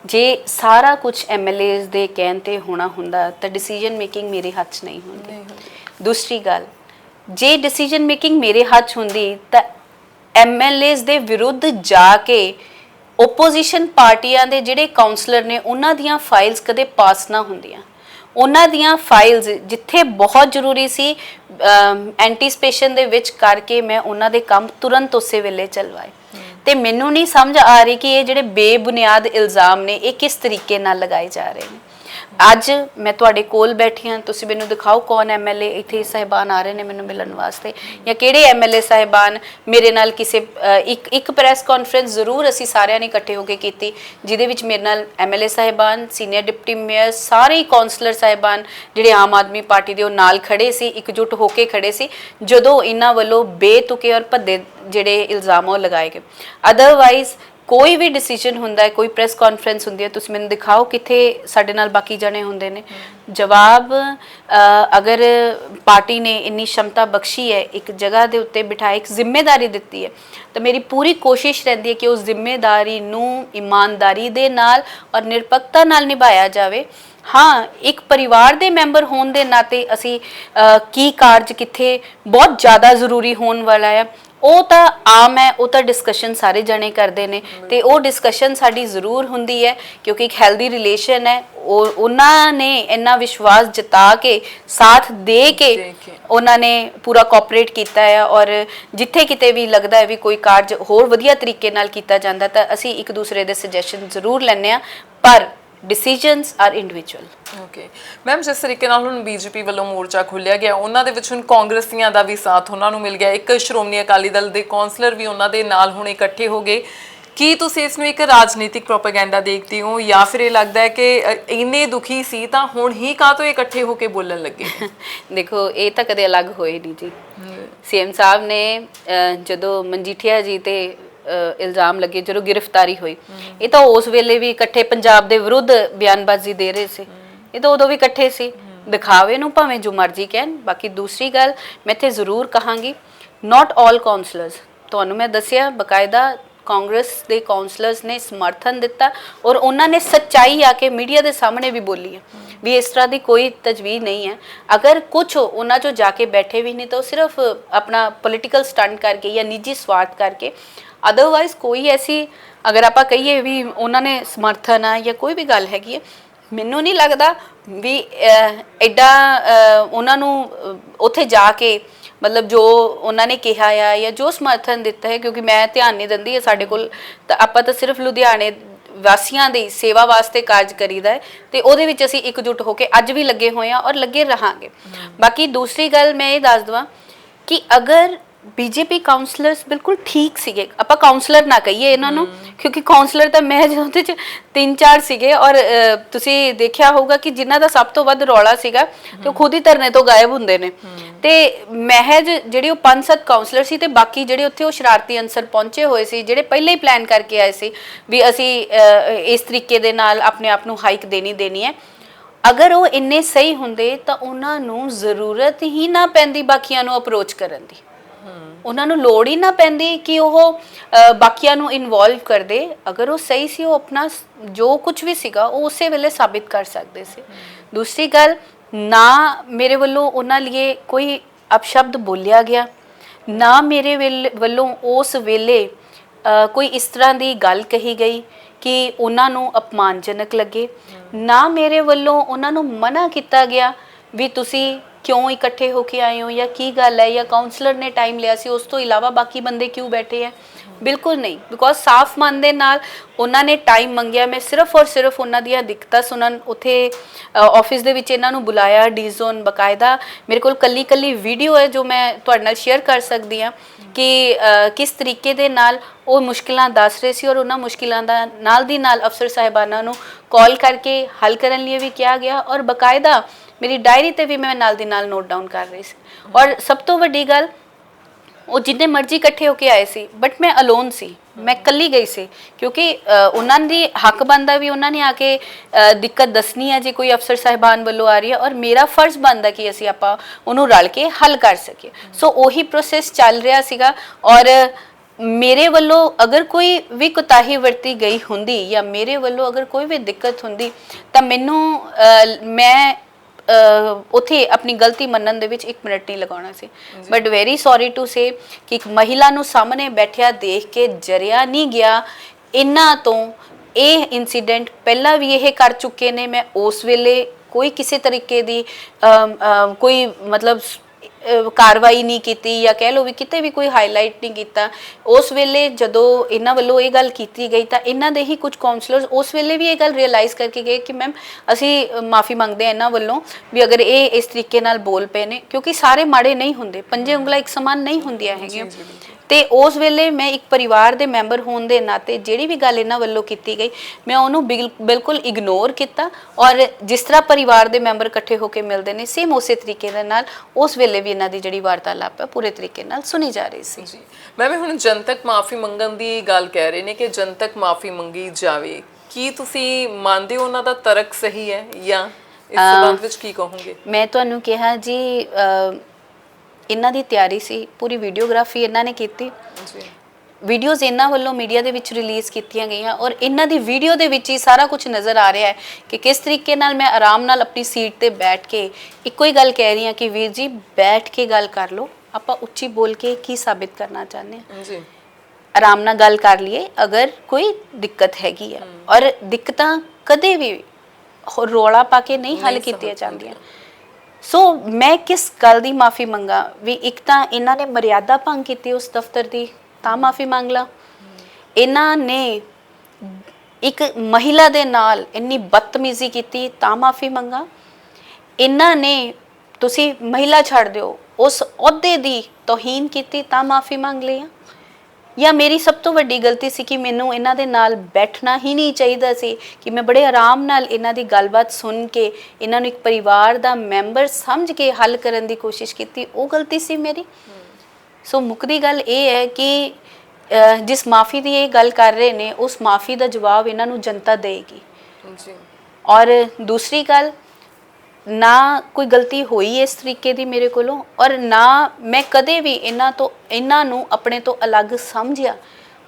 ਜੇ ਸਾਰਾ ਕੁਝ ਐਮਐਲਏਸ ਦੇ ਕਹਿਣ ਤੇ ਹੋਣਾ ਹੁੰਦਾ ਤਾਂ ਡਿਸੀਜਨ ਮੇਕਿੰਗ ਮੇਰੇ ਹੱਥ 'ਚ ਨਹੀਂ ਹੁੰਦੀ। ਦੂਸਰੀ ਗੱਲ ਜੇ ਡਿਸੀਜਨ ਮੇਕਿੰਗ ਮੇਰੇ ਹੱਥ 'ਚ ਹੁੰਦੀ ਤਾਂ ਐਮਐਲਏਸ ਦੇ ਵਿਰੁੱਧ ਜਾ ਕੇ ਓਪੋਜੀਸ਼ਨ ਪਾਰਟੀਆਂ ਦੇ ਜਿਹੜੇ ਕਾਉਂਸਲਰ ਨੇ, ਉਹਨਾਂ ਦੀਆਂ ਫਾਈਲਸ ਕਦੇ ਪਾਸ ਨਾ ਹੁੰਦੀਆਂ। ਉਹਨਾਂ ਦੀਆਂ ਫਾਈਲਸ ਜਿੱਥੇ ਬਹੁਤ ਜ਼ਰੂਰੀ ਸੀ ਐਂਟੀਸਪੇਸ਼ਨ ਦੇ ਵਿੱਚ ਕਰਕੇ ਮੈਂ ਉਹਨਾਂ ਦੇ ਕੰਮ ਤੁਰੰਤ ਉਸੇ ਵੇਲੇ ਚਲਵਾਏ। ਤੇ ਮੈਨੂੰ ਨਹੀਂ ਸਮਝ ਆ ਰਹੀ ਕਿ ਇਹ ਜਿਹੜੇ ਬੇਬੁਨਿਆਦ ਇਲਜ਼ਾਮ ਨੇ, ਇਹ ਕਿਸ ਤਰੀਕੇ ਨਾਲ ਲਗਾਏ ਜਾ ਰਹੇ ਨੇ। ਅੱਜ ਮੈਂ ਤੁਹਾਡੇ ਕੋਲ ਬੈਠੀ ਹਾਂ। ਤੁਸੀਂ ਮੈਨੂੰ ਦਿਖਾਓ ਕੌਣ ਐਮਐਲਏ ਇੱਥੇ ਸਹਿਬਾਨ ਆ ਰਹੇ ਨੇ ਮੈਨੂੰ ਮਿਲਣ ਵਾਸਤੇ। ਜਾਂ ਕਿਹੜੇ ਐਮਐਲਏ ਸਹਿਬਾਨ ਮੇਰੇ ਨਾਲ ਕਿਸੇ ਅ, ਇੱਕ ਇੱਕ ਪ੍ਰੈਸ ਕਾਨਫਰੰਸ ਜ਼ਰੂਰ ਅਸੀਂ ਸਾਰਿਆਂ ਨੇ ਇਕੱਠੇ ਹੋ ਕੇ ਕੀਤੀ ਜਿਹਦੇ ਵਿੱਚ ਮੇਰੇ ਨਾਲ ਐਮਐਲਏ ਸਹਿਬਾਨ ਸੀਨੀਅਰ ਡਿਪਟੀ ਮੇਅਰ ਸਾਰੇ ਹੀ ਕਾਉਂਸਲਰ ਸਹਿਬਾਨ ਜਿਹੜੇ ਆਮ ਆਦਮੀ ਪਾਰਟੀ ਦੇ ਉਹ ਨਾਲ ਖੜੇ ਸੀ ਇਕਜੁੱਟ ਹੋ ਕੇ ਖੜੇ ਸੀ ਜਦੋਂ ਇਹਨਾਂ ਵੱਲੋਂ ਬੇਤੁਕੇ ਔਰ ਭੱਦੇ ਜਿਹੜੇ ਇਲਜ਼ਾਮ ਆ ਉਹ ਲਗਾਏ ਗਏ। ਅਦਰਵਾਈਜ਼ ਕੋਈ ਵੀ ਡਿਸੀਜਨ ਹੁੰਦਾ ਹੈ, ਕੋਈ ਪ੍ਰੈਸ ਕਾਨਫਰੰਸ ਹੁੰਦੀ ਹੈ, ਤੁਸੀਂ ਮੈਨੂੰ ਦਿਖਾਓ ਕਿੱਥੇ ਸਾਡੇ ਨਾਲ ਬਾਕੀ ਜਣੇ ਹੁੰਦੇ ਨੇ। ਜਵਾਬ ਅਗਰ ਪਾਰਟੀ ਨੇ ਇੰਨੀ ਸ਼ਮਤਾ ਬਖਸ਼ੀ ਹੈ, ਇੱਕ ਜਗ੍ਹਾ ਦੇ ਉੱਤੇ ਬਿਠਾਏ, ਇੱਕ ਜ਼ਿੰਮੇਵਾਰੀ ਦਿੱਤੀ ਹੈ, ਤਾਂ ਮੇਰੀ ਪੂਰੀ ਕੋਸ਼ਿਸ਼ ਰਹਿੰਦੀ ਹੈ ਕਿ ਉਸ ਜ਼ਿੰਮੇਵਾਰੀ ਨੂੰ ਇਮਾਨਦਾਰੀ ਦੇ ਨਾਲ ਔਰ ਨਿਰਪੱਖਤਾ ਨਾਲ ਨਿਭਾਇਆ ਜਾਵੇ। ਹਾਂ, ਇੱਕ ਪਰਿਵਾਰ ਦੇ ਮੈਂਬਰ ਹੋਣ ਦੇ ਨਾਤੇ ਅਸੀਂ ਕੀ ਕਾਰਜ ਕਿੱਥੇ ਬਹੁਤ ਜ਼ਿਆਦਾ ਜ਼ਰੂਰੀ ਹੋਣ ਵਾਲਾ ਹੈ। ਉਹ ਤਾਂ ਆਮ ਹੈ ਉਹ ਤਾਂ ਡਿਸਕਸ਼ਨ ਸਾਰੇ ਜਣੇ ਕਰਦੇ ਨੇ ਤੇ ਉਹ ਡਿਸਕਸ਼ਨ ਸਾਡੀ ਜ਼ਰੂਰ ਹੁੰਦੀ ਹੈ ਕਿਉਂਕਿ ਇੱਕ ਹੈਲਦੀ ਰਿਲੇਸ਼ਨ ਹੈ। ਉਹ ਉਹਨਾਂ ਨੇ ਇੰਨਾ ਵਿਸ਼ਵਾਸ ਜਤਾ ਕੇ ਸਾਥ ਦੇ ਕੇ। ਉਹਨਾਂ ਨੇ ਪੂਰਾ ਕੋਆਪਰੇਟ ਕੀਤਾ ਹੈ ਔਰ ਜਿੱਥੇ ਕਿਤੇ ਵੀ ਲੱਗਦਾ ਹੈ ਵੀ ਕੋਈ ਕਾਰਜ ਹੋਰ ਵਧੀਆ ਤਰੀਕੇ ਨਾਲ ਕੀਤਾ ਜਾਂਦਾ ਤਾਂ ਅਸੀਂ ਇੱਕ ਦੂਸਰੇ ਦੇ ਸੁਜੈਸ਼ਨ ਜ਼ਰੂਰ ਲੈਂਦੇ ਆ ਪਰ decisions are individual okay ma'am ਜਿਸ ਤਰੀਕੇ ਨਾਲ ਹੁਣ ਬੀਜੇਪੀ ਵੱਲੋਂ ਮੋਰਚਾ ਖੋਲ੍ਹਿਆ ਗਿਆ ਉਹਨਾਂ ਦੇ ਵਿੱਚ ਹੁਣ ਕਾਂਗਰਸੀਆਂ ਦਾ ਵੀ ਸਾਥ ਉਹਨਾਂ ਨੂੰ ਮਿਲ ਗਿਆ। ਇੱਕ ਸ਼੍ਰੋਮਣੀ ਅਕਾਲੀ ਦਲ ਦੇ ਕੌਂਸਲਰ ਵੀ ਉਹਨਾਂ ਦੇ ਨਾਲ ਹੁਣ ਇਕੱਠੇ ਹੋ ਗਏ। ਕੀ ਤੁਸੀਂ ਇਸ ਨੂੰ ਇੱਕ ਰਾਜਨੀਤਿਕ ਪ੍ਰੋਪਾਗੈਂਡਾ ਦੇਖਦੇ ਹੋ ਜਾਂ ਫਿਰ ਇਹ ਲੱਗਦਾ ਹੈ ਕਿ ਇੰਨੇ ਦੁਖੀ ਸੀ ਤਾਂ ਹੁਣ ਹੀ ਕਾਹ ਤੋਂ ਇਕੱਠੇ ਹੋ ਕੇ ਬੋਲਣ ਲੱਗੇ? <laughs> ਦੇਖੋ ਇਹ ਤਾਂ ਕਦੇ ਅਲੱਗ ਹੋਏ ਨਹੀਂ ਜੀ। ਸੀਐਮ ਸਾਹਿਬ ਨੇ ਜਦੋਂ ਮਨਜੀਠੀਆ ਜੀ ਤੇ ਇਲਜ਼ਾਮ ਲੱਗੇ ਜਦੋਂ ਗ੍ਰਿਫਤਾਰੀ ਹੋਈ। ਇਹ ਤਾਂ ਉਸ ਵੇਲੇ ਵੀ ਇਕੱਠੇ ਪੰਜਾਬ ਦੇ ਵਿਰੁੱਧ ਬਿਆਨਬਾਜ਼ੀ ਦੇ ਰਹੇ ਸੀ। ਇਹ ਤਾਂ ਉਦੋਂ ਵੀ ਇਕੱਠੇ ਸੀ। ਦਿਖਾਵੇ ਨੂੰ ਭਾਵੇਂ ਜੋ ਮਰਜ਼ੀ ਕਹਿਣ। ਬਾਕੀ ਦੂਸਰੀ ਗੱਲ ਮੈਂ ਇੱਥੇ ਜ਼ਰੂਰ ਕਹਾਂਗੀ ਨਾਟ ਆਲ ਕਾਉਂਸਲਰਸ ਤੁਹਾਨੂੰ ਮੈਂ ਦੱਸਿਆ, ਬਕਾਇਦਾ ਕਾਂਗਰਸ ਦੇ ਕਾਉਂਸਲਰਸ ਨੇ ਸਮਰਥਨ ਦਿੱਤਾ ਔਰ ਉਹਨਾਂ ਨੇ ਸੱਚਾਈ ਆ ਕੇ ਮੀਡੀਆ ਦੇ ਸਾਹਮਣੇ ਵੀ ਬੋਲੀ ਹੈ ਵੀ ਇਸ ਤਰ੍ਹਾਂ ਦੀ ਕੋਈ ਤਜਵੀਜ਼ ਨਹੀਂ ਹੈ। ਅਗਰ ਕੁਝ ਉਹਨਾਂ ਚੋਂ ਜਾ ਕੇ ਬੈਠੇ ਵੀ ਨਹੀਂ ਤਾਂ ਉਹ ਸਿਰਫ ਆਪਣਾ ਪੋਲਿਟੀਕਲ ਸਟੰਟ ਕਰਕੇ ਜਾਂ ਨਿੱਜੀ ਸਵਾਰਥ ਕਰਕੇ ਅਦਰਵਾਈਜ਼ ਕੋਈ ਐਸੀ ਅਗਰ ਆਪਾਂ ਕਹੀਏ ਵੀ ਉਹਨਾਂ ਨੇ ਸਮਰਥਨ ਆ ਜਾਂ ਕੋਈ ਵੀ ਗੱਲ ਹੈਗੀ ਹੈ ਮੈਨੂੰ ਨਹੀਂ ਲੱਗਦਾ ਵੀ ਐਡਾ ਉਹਨਾਂ ਨੂੰ ਉੱਥੇ ਜਾ ਕੇ ਮਤਲਬ ਜੋ ਉਹਨਾਂ ਨੇ ਕਿਹਾ ਆ ਜਾਂ ਜੋ ਸਮਰਥਨ ਦਿੱਤਾ ਹੈ ਕਿਉਂਕਿ ਮੈਂ ਧਿਆਨ ਨਹੀਂ ਦਿੰਦੀ ਹੈ ਸਾਡੇ ਕੋਲ ਤਾਂ ਆਪਾਂ ਤਾਂ ਸਿਰਫ ਲੁਧਿਆਣੇ ਵਾਸੀਆਂ ਦੀ ਸੇਵਾ ਵਾਸਤੇ ਕਾਰਜ ਕਰੀਦਾ ਹੈ ਤੇ ਉਹਦੇ ਵਿੱਚ ਅਸੀਂ ਇਕਜੁੱਟ ਹੋ ਕੇ ਅੱਜ ਵੀ ਲੱਗੇ ਹੋਏ ਆ ਔਰ ਲੱਗੇ ਰਹਾਂਗੇ। ਬਾਕੀ ਦੂਸਰੀ ਗੱਲ ਮੈਂ ਇਹ ਦੱਸ ਦਵਾਂ ਕਿ ਅਗਰ ਬੀਜੇਪੀ ਕਾਉਂਸਲਰਸ ਬਿਲਕੁਲ ਠੀਕ ਸੀਗੇ। ਆਪਾਂ ਕਾਉਂਸਲਰ ਨਾ ਕਹੀਏ ਇਹਨਾਂ ਨੂੰ ਕਿਉਂਕਿ ਕਾਉਂਸਲਰ ਤਾਂ ਮੈਂ ਉਹਦੇ ਚ ਤਿੰਨ ਚਾਰ ਸੀਗੇ ਔਰ ਤੁਸੀਂ ਦੇਖਿਆ ਹੋਊਗਾ ਕਿ ਜਿਨ੍ਹਾਂ ਦਾ ਸਭ ਤੋਂ ਵੱਧ ਰੌਲਾ ਸੀਗਾ ਤੇ ਉਹ ਖੁਦ ਹੀ ਧਰਨੇ ਤੋਂ ਗਾਇਬ ਹੁੰਦੇ ਨੇ। ਤੇ ਮਹਿਜ ਜਿਹੜੇ ਉਹ ਪੰਜ ਸੱਤ ਕਾਉਂਸਲਰ ਸੀ ਤੇ ਬਾਕੀ ਜਿਹੜੇ ਉੱਥੇ ਉਹ ਸ਼ਰਾਰਤੀ ਅਨਸਰ ਪਹੁੰਚੇ ਹੋਏ ਸੀ ਜਿਹੜੇ ਪਹਿਲਾਂ ਹੀ ਪਲਾਨ ਕਰਕੇ ਆਏ ਸੀ ਵੀ ਅਸੀਂ ਇਸ ਤਰੀਕੇ ਦੇ ਨਾਲ ਆਪਣੇ ਆਪ ਨੂੰ ਹਾਈਕ ਦੇਣੀ ਦੇਣੀ ਹੈ। ਅਗਰ ਉਹ ਇੰਨੇ ਸਹੀ ਹੁੰਦੇ ਤਾਂ ਉਹਨਾਂ ਨੂੰ ਜ਼ਰੂਰਤ ਹੀ ਨਾ ਪੈਂਦੀ ਬਾਕੀਆਂ ਨੂੰ ਅਪਰੋਚ ਕਰਨ ਦੀ। ਉਹਨਾਂ ਨੂੰ ਲੋੜ ਹੀ ਨਾ ਪੈਂਦੀ ਕਿ ਉਹ ਅਹ, ਬਾਕੀਆਂ ਨੂੰ ਇਨਵੋਲਵ ਕਰਦੇ। ਅਗਰ ਉਹ ਸਹੀ ਸੀ ਉਹ ਆਪਣਾ ਸ- ਜੋ ਕੁਝ ਵੀ ਸੀਗਾ ਉਹ ਉਸੇ ਵੇਲੇ ਸਾਬਿਤ ਕਰ ਸਕਦੇ ਸੀ। ਦੂਸਰੀ ਗੱਲ ਨਾ ਮੇਰੇ ਵੱਲੋਂ ਉਹਨਾਂ ਲਈ ਕੋਈ ਅਪਸ਼ਬਦ ਬੋਲਿਆ ਗਿਆ ਨਾ ਮੇਰੇ ਵੇਲ ਵੱਲੋਂ ਉਸ ਵੇਲੇ ਅਹ, ਕੋਈ ਇਸ ਤਰ੍ਹਾਂ ਦੀ ਗੱਲ ਕਹੀ ਗਈ ਕਿ ਉਹਨਾਂ ਨੂੰ ਅਪਮਾਨਜਨਕ ਲੱਗੇ। ਨਾ ਮੇਰੇ ਵੱਲੋਂ ਉਹਨਾਂ ਨੂੰ ਮਨਾ ਕੀਤਾ ਗਿਆ ਵੀ ਤੁਸੀਂ ਕਿਉਂ ਇਕੱਠੇ ਹੋ ਕੇ ਆਏ ਹੋ ਜਾਂ ਕੀ ਗੱਲ ਹੈ ਜਾਂ ਕਾਉਂਸਲਰ ਨੇ ਟਾਈਮ ਲਿਆ ਸੀ, ਉਸ ਤੋਂ ਇਲਾਵਾ ਬਾਕੀ ਬੰਦੇ ਕਿਉਂ ਬੈਠੇ ਹੈ ਬਿਲਕੁਲ ਨਹੀਂ ਬਿਕੋਜ਼ ਸਾਫ਼ ਮਨ ਦੇ ਨਾਲ ਉਹਨਾਂ ਨੇ ਟਾਈਮ ਮੰਗਿਆ। ਮੈਂ ਸਿਰਫ ਔਰ ਸਿਰਫ ਉਹਨਾਂ ਦੀਆਂ ਦਿੱਕਤਾਂ ਸੁਣਨ, ਉੱਥੇ ਆਫਿਸ ਦੇ ਵਿੱਚ ਇਹਨਾਂ ਨੂੰ ਬੁਲਾਇਆ ਡੀ ਜ਼ੋਨ ਬਕਾਇਦਾ। ਮੇਰੇ ਕੋਲ ਕੱਲੀ ਕੱਲੀ ਵੀਡੀਓ ਹੈ ਜੋ ਮੈਂ ਤੁਹਾਡੇ ਨਾਲ ਸ਼ੇਅਰ ਕਰ ਸਕਦੀ ਹਾਂ ਕਿ ਕਿਸ ਤਰੀਕੇ ਦੇ ਨਾਲ ਉਹ ਮੁਸ਼ਕਿਲਾਂ ਦੱਸ ਰਹੇ ਸੀ ਔਰ ਉਹਨਾਂ ਮੁਸ਼ਕਿਲਾਂ ਦਾ, ਨਾਲ ਦੀ ਨਾਲ ਅਫਸਰ ਸਾਹਿਬਾਨਾਂ ਨੂੰ ਕਾਲ ਕਰਕੇ ਹੱਲ ਕਰਨ ਲਈ ਵੀ ਕਿਹਾ ਗਿਆ। ਔਰ ਬਕਾਇਦਾ ਮੇਰੀ ਡਾਇਰੀ ਤੇ ਵੀ ਮੈਂ ਨਾਲ ਦੀ ਨਾਲ ਨੋਟ ਡਾਊਨ ਕਰ ਰਹੀ ਸੀ। ਔਰ ਸਭ ਤੋਂ ਵੱਡੀ ਗੱਲ, ਉਹ ਜਿੰਨੇ ਮਰਜ਼ੀ ਇਕੱਠੇ ਹੋ ਕੇ ਆਏ ਸੀ ਬਟ ਮੈਂ ਅਲੋਨ ਸੀ। ਮੈਂ ਇਕੱਲੀ ਗਈ ਸੀ, ਕਿਉਂਕਿ ਉਹਨਾਂ ਦੀ ਹੱਕ ਬਣਦਾ ਵੀ ਉਹਨਾਂ ਨੇ ਆ ਕੇ ਦਿੱਕਤ ਦੱਸਣੀ ਹੈ ਜੇ ਕੋਈ ਅਫਸਰ ਸਾਹਿਬਾਨ ਵੱਲੋਂ ਆ ਰਹੀ ਹੈ। ਔਰ ਮੇਰਾ ਫਰਜ਼ ਬਣਦਾ ਕਿ ਅਸੀਂ ਆਪਾਂ ਉਹਨੂੰ ਰਲ ਕੇ ਹੱਲ ਕਰ ਸਕੀਏ। ਸੋ ਉਹੀ ਪ੍ਰੋਸੈਸ ਚੱਲ ਰਿਹਾ ਸੀਗਾ। ਔਰ ਮੇਰੇ ਵੱਲੋਂ ਅਗਰ ਕੋਈ ਵੀ ਕੁਤਾਹੀ ਵਰਤੀ ਗਈ ਹੁੰਦੀ ਜਾਂ ਮੇਰੇ ਵੱਲੋਂ ਅਗਰ ਕੋਈ ਵੀ ਦਿੱਕਤ ਹੁੰਦੀ, ਤਾਂ ਮੈਨੂੰ ਮੈਂ ਉਥੇ ਆਪਣੀ ਗਲਤੀ ਮੰਨਣ ਦੇ ਵਿੱਚ 1 ਮਿੰਟ ਨਹੀਂ ਲਗਾਉਣਾ ਸੀ। But very sorry to say ਕਿ ਇੱਕ ਮਹਿਲਾ ਨੂੰ ਸਾਹਮਣੇ ਬੈਠਿਆ ਦੇਖ ਕੇ ਜਰਿਆ ਨਹੀਂ ਗਿਆ। ਇਹਨਾਂ ਤੋਂ ਇਹ ਇਨਸੀਡੈਂਟ ਪਹਿਲਾਂ ਵੀ ਇਹ ਕਰ ਚੁੱਕੇ ਨੇ। ਮੈਂ ਉਸ ਵੇਲੇ ਕੋਈ ਕਿਸੇ ਤਰੀਕੇ ਦੀ ਕੋਈ ਮਤਲਬ ਅਹ, ਕਾਰਵਾਈ ਨਹੀਂ ਕੀਤੀ ਜਾਂ ਕਹਿ ਲਓ ਵੀ ਕਿਤੇ ਵੀ ਕੋਈ ਹਾਈਲਾਈਟ ਨਹੀਂ ਕੀਤਾ ਉਸ ਵੇਲੇ ਜਦੋਂ ਇਹਨਾਂ ਵੱਲੋਂ ਇਹ ਗੱਲ ਕੀਤੀ ਗਈ ਤਾਂ ਇਹਨਾਂ ਦੇ ਹੀ ਕੁਝ ਕਾਉਂਸਲਰਸ ਉਸ ਵੇਲੇ ਵੀ ਇਹ ਗੱਲ ਰਿਅਲਾਈਜ਼ ਕਰਕੇ ਗਏ ਕਿ ਮੈਮ ਅਸੀਂ ਮਾਫੀ ਮੰਗਦੇ ਆ ਇਹਨਾਂ ਵੱਲੋਂ ਵੀ ਅਗਰ ਇਹ ਇਸ ਤਰੀਕੇ ਨਾਲ ਬੋਲ ਪਏ ਨੇ ਕਿਉਂਕਿ ਸਾਰੇ ਮਾੜੇ ਨਹੀਂ ਹੁੰਦੇ ਪੰਜੇ ਉਂਗਲਾਂ ਇੱਕ ਸਮਾਨ ਨਹੀਂ ਹੁੰਦੀਆਂ ਹੈਗੀਆਂ। ਤੇ ਉਸ ਵੇਲੇ ਮੈਂ ਇੱਕ ਪਰਿਵਾਰ ਦੇ ਮੈਂਬਰ ਹੋਣ ਦੇ ਨਾਤੇ ਜਿਹੜੀ ਵੀ ਗੱਲ ਇਹਨਾਂ ਵੱਲੋਂ ਕੀਤੀ ਗਈ ਮੈਂ ਉਹਨੂੰ ਬਿਲ- ਬਿਲਕੁਲ ਇਗਨੋਰ ਕੀਤਾ ਔਰ ਜਿਸ ਤਰ੍ਹਾਂ ਪਰਿਵਾਰ ਦੇ ਮੈਂਬਰ ਇਕੱਠੇ ਹੋ ਕੇ ਮਿਲਦੇ ਨੇ ਸੇਮ ਉਸੇ ਤਰੀਕੇ ਦੇ ਨਾਲ ਉਸ ਵੇਲੇ ਵੀ ਇਹਨਾਂ ਦੀ ਜਿਹੜੀ ਵਾਰਤਾਲਾਪ ਹੈ ਪੂਰੇ ਤਰੀਕੇ ਨਾਲ ਸੁਣੀ ਜਾ ਰਹੀ ਸੀ। ਜੀ ਮੈਂ ਵੀ ਹੁਣ ਜਨਤਕ ਮਾਫੀ ਮੰਗਣ ਦੀ ਗੱਲ ਕਹਿ ਰਹੇ ਨੇ ਕਿ ਜਨਤਕ ਮਾਫੀ ਮੰਗੀ ਜਾਵੇ। ਕੀ ਤੁਸੀਂ ਮੰਨਦੇ ਹੋ ਉਹਨਾਂ ਦਾ ਤਰਕ ਸਹੀ ਹੈ ਜਾਂ ਇਸ ਸੰਬੰਧ ਵਿੱਚ ਕੀ ਕਹੋਗੇ? ਮੈਂ ਤੁਹਾਨੂੰ ਕਿਹਾ ਜੀ ਇਹਨਾਂ ਦੀ ਤਿਆਰੀ ਸੀ ਪੂਰੀ ਵੀਡੀਓਗ੍ਰਾਫੀ ਇਹਨਾਂ ਨੇ ਕੀਤੀ। ਜੀ ਵੀਡੀਓਜ਼ ਇਹਨਾਂ ਵੱਲੋਂ ਮੀਡੀਆ ਦੇ ਵਿੱਚ ਰਿਲੀਜ਼ ਕੀਤੀਆਂ ਗਈਆਂ ਔਰ ਇਹਨਾਂ ਦੀ ਵੀਡੀਓ ਦੇ ਵਿੱਚ ਹੀ ਸਾਰਾ ਕੁਝ ਨਜ਼ਰ ਆ ਰਿਹਾ ਹੈ ਕਿ ਕਿਸ ਤਰੀਕੇ ਨਾਲ ਮੈਂ ਆਰਾਮ ਨਾਲ ਆਪਣੀ ਸੀਟ ਤੇ ਬੈਠ ਕੇ ਇੱਕੋ ਹੀ ਗੱਲ ਕਹਿ ਰਹੀ ਹਾਂ ਕਿ ਵੀਰ ਜੀ ਬੈਠ ਕੇ ਗੱਲ ਕਰ ਲਓ ਆਪਾਂ ਉੱਚੀ ਬੋਲ ਕੇ ਕੀ ਸਾਬਿਤ ਕਰਨਾ ਚਾਹੁੰਦੇ ਹਾਂ? ਜੀ ਆਰਾਮ ਨਾਲ ਗੱਲ ਕਰ ਲਈਏ ਅਗਰ ਕੋਈ ਦਿੱਕਤ ਹੈਗੀ ਹੈ ਔਰ ਦਿੱਕਤਾਂ ਕਦੇ ਵੀ ਰੌਲਾ ਪਾ ਕੇ ਨਹੀਂ ਹੱਲ ਕੀਤੀਆਂ ਜਾਂਦੀਆਂ। ਸੋ ਮੈਂ ਕਿਸ ਗੱਲ ਦੀ ਮਾਫੀ ਮੰਗਾ? ਵੀ ਇੱਕ ਤਾਂ ਇਹਨਾਂ ਨੇ ਮਰਿਆਦਾ ਭੰਗ ਕੀਤੀ ਉਸ ਦਫ਼ਤਰ ਦੀ, ਤਾਂ ਮਾਫੀ ਮੰਗ ਲਾ। ਇਹਨਾਂ ਨੇ ਇੱਕ ਮਹਿਲਾ ਦੇ ਨਾਲ ਇੰਨੀ ਬਦਤਮੀਜ਼ੀ ਕੀਤੀ, ਤਾਂ ਮਾਫੀ ਮੰਗਾ। ਇਹਨਾਂ ਨੇ, ਤੁਸੀਂ ਮਹਿਲਾ ਛੱਡ ਦਿਓ, ਉਸ ਅਹੁਦੇ ਦੀ ਤੋਹੀਨ ਕੀਤੀ, ਤਾਂ ਮਾਫੀ ਮੰਗ ਲਈ ਆ। ਜਾਂ ਮੇਰੀ ਸਭ ਤੋਂ ਵੱਡੀ ਗਲਤੀ ਸੀ ਕਿ ਮੈਨੂੰ ਇਹਨਾਂ ਦੇ ਨਾਲ ਬੈਠਣਾ ਹੀ ਨਹੀਂ ਚਾਹੀਦਾ ਸੀ ਕਿ ਮੈਂ ਬੜੇ ਆਰਾਮ ਨਾਲ ਇਹਨਾਂ ਦੀ ਗੱਲਬਾਤ ਸੁਣ ਕੇ ਇਹਨਾਂ ਨੂੰ ਇੱਕ ਪਰਿਵਾਰ ਦਾ ਮੈਂਬਰ ਸਮਝ ਕੇ ਹੱਲ ਕਰਨ ਦੀ ਕੋਸ਼ਿਸ਼ ਕੀਤੀ ਉਹ ਗਲਤੀ ਸੀ ਮੇਰੀ। ਸੋ ਮੁੱਕਦੀ ਗੱਲ ਇਹ ਹੈ ਕਿ ਜਿਸ ਮਾਫੀ ਦੀ ਇਹ ਗੱਲ ਕਰ ਰਹੇ ਨੇ ਉਸ ਮਾਫੀ ਦਾ ਜਵਾਬ ਇਹਨਾਂ ਨੂੰ ਜਨਤਾ ਦੇਗੀ ਜੀ। ਔਰ ਦੂਸਰੀ ਗੱਲ ਨਾ ਕੋਈ ਗਲਤੀ ਹੋਈ ਇਸ ਤਰੀਕੇ ਦੀ ਮੇਰੇ ਕੋਲੋਂ ਔਰ ਨਾ ਮੈਂ ਕਦੇ ਵੀ ਇਹਨਾਂ ਤੋਂ, ਇਹਨਾਂ ਨੂੰ ਆਪਣੇ ਤੋਂ ਅਲੱਗ ਸਮਝਿਆ।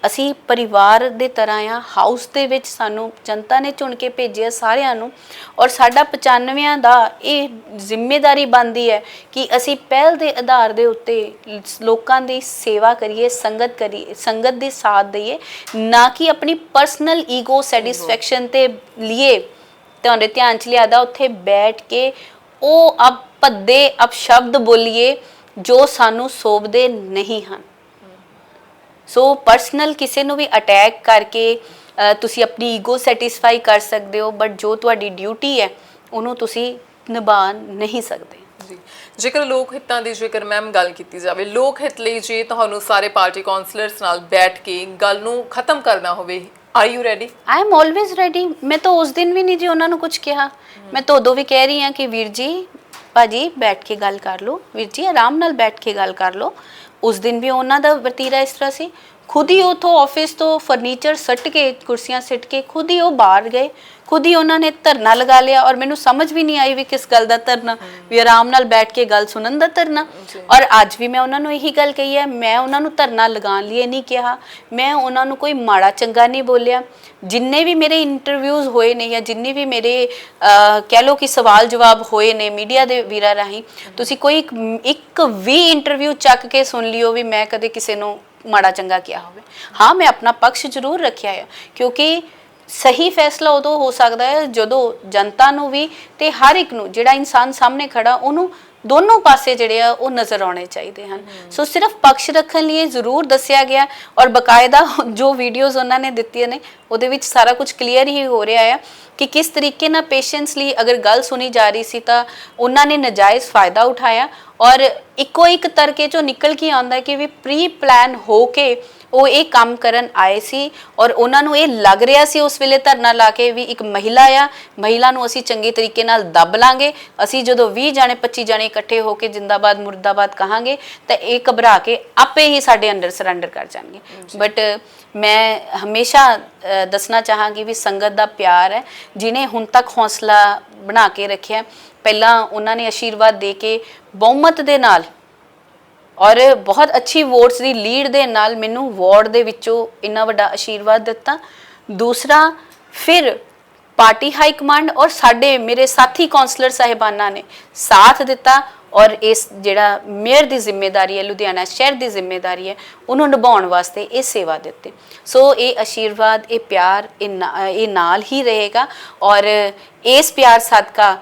ਅਸੀਂ ਪਰਿਵਾਰ ਦੇ ਤਰ੍ਹਾਂ ਆ ਹਾਊਸ ਦੇ ਵਿੱਚ ਸਾਨੂੰ ਜਨਤਾ ਨੇ ਚੁਣ ਕੇ ਭੇਜਿਆ ਸਾਰਿਆਂ ਨੂੰ ਔਰ ਸਾਡਾ 95 ਦਾ ਇਹ ਜ਼ਿੰਮੇਵਾਰੀ ਬਣਦੀ ਹੈ ਕਿ ਅਸੀਂ ਪਹਿਲ ਦੇ ਆਧਾਰ ਦੇ ਉੱਤੇ ਲੋਕਾਂ ਦੀ ਸੇਵਾ ਕਰੀਏ, ਸੰਗਤ ਕਰੀਏ, ਸੰਗਤ ਦੇ ਸਾਥ ਦਈਏ, ਨਾ ਕਿ ਆਪਣੀ ਪਰਸਨਲ ਈਗੋ ਸੈਟੀਸਫੈਕਸ਼ਨ ਤੇ ਲਈ ਤੁਹਾਡੇ ਧਿਆਨ ਚ ਲਿਆਦਾ, ਉੱਥੇ ਬੈਠ ਕੇ ਉਹ ਅਬ ਭੱਦੇ ਬੋਲੀਏ ਜੋ ਸਾਨੂੰ ਸੋਭਦੇ ਨਹੀਂ ਹਨ। ਸੋ ਪਰਸਨਲ ਕਿਸੇ ਨੂੰ ਵੀ ਅਟੈਕ ਕਰਕੇ ਤੁਸੀਂ ਆਪਣੀ ਈਗੋ ਸੈਟੀਸਫਾਈ ਕਰ ਸਕਦੇ ਹੋ ਬਟ ਜੋ ਤੁਹਾਡੀ ਡਿਊਟੀ ਹੈ, ਉਹਨੂੰ ਤੁਸੀਂ ਨਿਭਾ ਨਹੀਂ ਸਕਦੇ। ਜੀ। ਜੇਕਰ ਲੋਕ ਹਿੱਤਾਂ ਦੀ, ਜੇਕਰ ਮੈਮ ਗੱਲ ਕੀਤੀ ਜਾਵੇ, ਲੋਕ ਹਿੱਤ ਲਈ ਜੇ ਤੁਹਾਨੂੰ ਸਾਰੇ ਪਾਰਟੀ ਕਾਉਂਸਲਰਸ ਨਾਲ ਬੈਠ ਕੇ ਗੱਲ ਨੂੰ ਖਤਮ ਕਰਨਾ ਹੋਵੇ are you ready I am always ready ਮੈਂ ਤਾਂ ਉਸ ਦਿਨ ਵੀ ਨਹੀਂ ਜੀ ਉਹਨਾਂ ਨੂੰ ਕੁਝ ਕਿਹਾ। ਮੈਂ ਤਾਂ ਉਦੋਂ ਵੀ ਕਹਿ ਰਹੀ ਹਾਂ ਕਿ ਵੀਰ ਜੀ, ਭਾਜੀ ਬੈਠ ਕੇ ਗੱਲ ਕਰ ਲਓ। ਵੀਰ ਜੀ ਆਰਾਮ ਨਾਲ ਬੈਠ ਕੇ ਗੱਲ ਕਰ ਲਓ। ਉਸ ਦਿਨ ਵੀ ਉਹਨਾਂ ਦਾ ਵਤੀਰਾ ਇਸ ਤਰ੍ਹਾਂ ਸੀ। ਖੁਦ ਹੀ ਉਥੋਂ ਆਫਿਸ ਤੋਂ ਫਰਨੀਚਰ ਸੱਟ ਕੇ ਕੁਰਸੀਆਂ ਸਿੱਟ ਕੇ ਖੁਦ ਹੀ ਉਹ ਬਾਹਰ ਗਏ। ਖੁਦ ਹੀ ਉਹਨਾਂ ਨੇ ਧਰਨਾ ਲਗਾ ਲਿਆ ਔਰ ਮੈਨੂੰ ਸਮਝ ਵੀ ਨਹੀਂ ਆਈ ਵੀ ਕਿਸ ਗੱਲ ਦਾ ਧਰਨਾ ਵੀ ਆਰਾਮ ਨਾਲ ਬੈਠ ਕੇ ਗੱਲ ਸੁਣਨ ਦਾ ਧਰਨਾ। ਔਰ ਅੱਜ ਵੀ ਮੈਂ ਉਹਨਾਂ ਨੂੰ ਇਹੀ ਗੱਲ ਕਹੀ ਹੈ ਮੈਂ ਉਹਨਾਂ ਨੂੰ ਧਰਨਾ ਲਗਾਉਣ ਲਈ ਨਹੀਂ ਕਿਹਾ। ਮੈਂ ਉਹਨਾਂ ਨੂੰ ਕੋਈ ਮਾੜਾ ਚੰਗਾ ਨਹੀਂ ਬੋਲਿਆ। ਜਿੰਨੇ ਵੀ ਮੇਰੇ ਇੰਟਰਵਿਊਜ਼ ਹੋਏ ਨੇ ਜਾਂ ਜਿੰਨੇ ਵੀ ਮੇਰੇ ਕਹਿ ਲਓ ਕਿ ਸਵਾਲ ਜਵਾਬ ਹੋਏ ਨੇ ਮੀਡੀਆ ਦੇ ਵੀਰਾਂ ਰਾਹੀਂ ਤੁਸੀਂ ਕੋਈ ਇੱਕ ਵੀ ਇੰਟਰਵਿਊ ਚੱਕ ਕੇ ਸੁਣ ਲਿਓ ਵੀ ਮੈਂ ਕਦੇ ਕਿਸੇ ਨੂੰ ਮਾੜਾ ਚੰਗਾ ਕਿਹਾ ਹੋਵੇ। ਹਾਂ, ਮੈਂ ਆਪਣਾ ਪੱਖ ਜ਼ਰੂਰ ਰੱਖਿਆ ਹੈ ਕਿਉਂਕਿ ਸਹੀ ਫੈਸਲਾ ਉਦੋਂ ਹੋ ਸਕਦਾ ਹੈ ਜਦੋਂ ਜਨਤਾ ਨੂੰ ਵੀ ਤੇ ਹਰ ਇੱਕ ਨੂੰ, ਜਿਹੜਾ ਇਨਸਾਨ ਸਾਹਮਣੇ ਖੜਾ, ਉਹਨੂੰ ਦੋਨੋਂ ਪਾਸੇ ਜਿਹੜੇ ਆ, ਉਹ ਨਜ਼ਰ ਆਉਣੇ ਚਾਹੀਦੇ ਹਨ। ਸੋ ਸਿਰਫ ਪਕਸ਼ ਰੱਖਣ ਲਈ ਜ਼ਰੂਰ ਦੱਸਿਆ ਗਿਆ ਔਰ ਬਕਾਇਦਾ ਜੋ ਵੀਡੀਓਜ਼ ਉਹਨਾਂ ਨੇ ਦਿੱਤੀਆਂ ਨੇ, ਉਹਦੇ ਵਿੱਚ ਸਾਰਾ ਕੁਝ ਕਲੀਅਰ ਹੀ ਹੋ ਰਿਹਾ ਹੈ ਕਿ ਕਿਸ ਤਰੀਕੇ ਨਾਲ ਪੇਸ਼ੈਂਟਸ ਲਈ ਅਗਰ ਗੱਲ ਸੁਣੀ ਜਾ ਰਹੀ ਸੀ ਤਾਂ ਉਹਨਾਂ ਨੇ ਨਜਾਇਜ਼ ਫਾਇਦਾ ਉਠਾਇਆ ਔਰ ਇੱਕੋ ਇੱਕ ਤਰਕੇ ਚੋਂ ਨਿਕਲ ਕੇ ਆਉਂਦਾ ਕਿ ਵੀ ਪ੍ਰੀ ਪਲਾਨ ਹੋ ਕੇ ਉਹ ਇਹ ਕੰਮ ਕਰਨ ਆਏ ਸੀ ਔਰ ਉਹਨਾਂ ਨੂੰ ਇਹ ਲੱਗ ਰਿਹਾ ਸੀ ਉਸ ਵੇਲੇ ਧਰਨਾ ਲਾ ਕੇ ਵੀ ਇੱਕ ਮਹਿਲਾ ਆ। ਮਹਿਲਾ ਨੂੰ ਅਸੀਂ ਚੰਗੇ ਤਰੀਕੇ ਨਾਲ ਦੱਬ ਲਾਂਗੇ। ਅਸੀਂ ਜਦੋਂ 20 ਜਾਣੇ 25 ਜਾਣੇ ਇਕੱਠੇ ਹੋ ਕੇ ਜਿੰਦਾਬਾਦ ਮੁਰਦਾਬਾਦ ਕਹਾਂਗੇ ਤਾਂ ਇਹ ਘਬਰਾ ਕੇ ਆਪੇ ਹੀ ਸਾਡੇ ਅੰਡਰ ਸਰੈਂਡਰ ਕਰ ਜਾਣਗੇ। ਬਟ ਮੈਂ ਹਮੇਸ਼ਾ ਦੱਸਣਾ ਚਾਹਾਂਗੀ ਵੀ ਸੰਗਤ ਦਾ ਪਿਆਰ ਹੈ ਜਿਨੇ ਹੁਣ ਤੱਕ ਹੌਸਲਾ ਬਣਾ ਕੇ ਰੱਖਿਆ ਪਹਿਲਾਂ ਉਹਨਾਂ ਨੇ ਆਸ਼ੀਰਵਾਦ ਦੇ ਕੇ ਬਹੁਮਤ ਦੇ ਨਾਲ ਔਰ ਬਹੁਤ ਅੱਛੀ ਵੋਟਸ ਦੀ ਲੀਡ ਦੇ ਨਾਲ ਮੈਨੂੰ ਵਾਰਡ ਦੇ ਵਿੱਚੋਂ ਇੰਨਾ ਵੱਡਾ ਆਸ਼ੀਰਵਾਦ ਦਿੱਤਾ। ਦੂਸਰਾ, ਫਿਰ ਪਾਰਟੀ ਹਾਈ ਕਮਾਂਡ ਔਰ ਸਾਡੇ ਮੇਰੇ ਸਾਥੀ ਕਾਉਂਸਲਰ ਸਾਹਿਬਾਨਾਂ ਨੇ ਸਾਥ ਦਿੱਤਾ ਔਰ ਇਸ ਜਿਹੜਾ ਮੇਅਰ ਦੀ ਜ਼ਿੰਮੇਵਾਰੀ ਹੈ, ਲੁਧਿਆਣਾ ਸ਼ਹਿਰ ਦੀ ਜ਼ਿੰਮੇਵਾਰੀ ਹੈ, ਉਹਨੂੰ ਨਿਭਾਉਣ ਵਾਸਤੇ ਇਹ ਸੇਵਾ ਦਿੱਤੀ। ਸੋ ਇਹ ਆਸ਼ੀਰਵਾਦ ਇਹ ਪਿਆਰ, ਇਹ ਨਾ- ਇਹ ਨਾਲ ਹੀ ਰਹੇਗਾ ਔਰ ਇਸ ਪਿਆਰ ਸਦਕਾ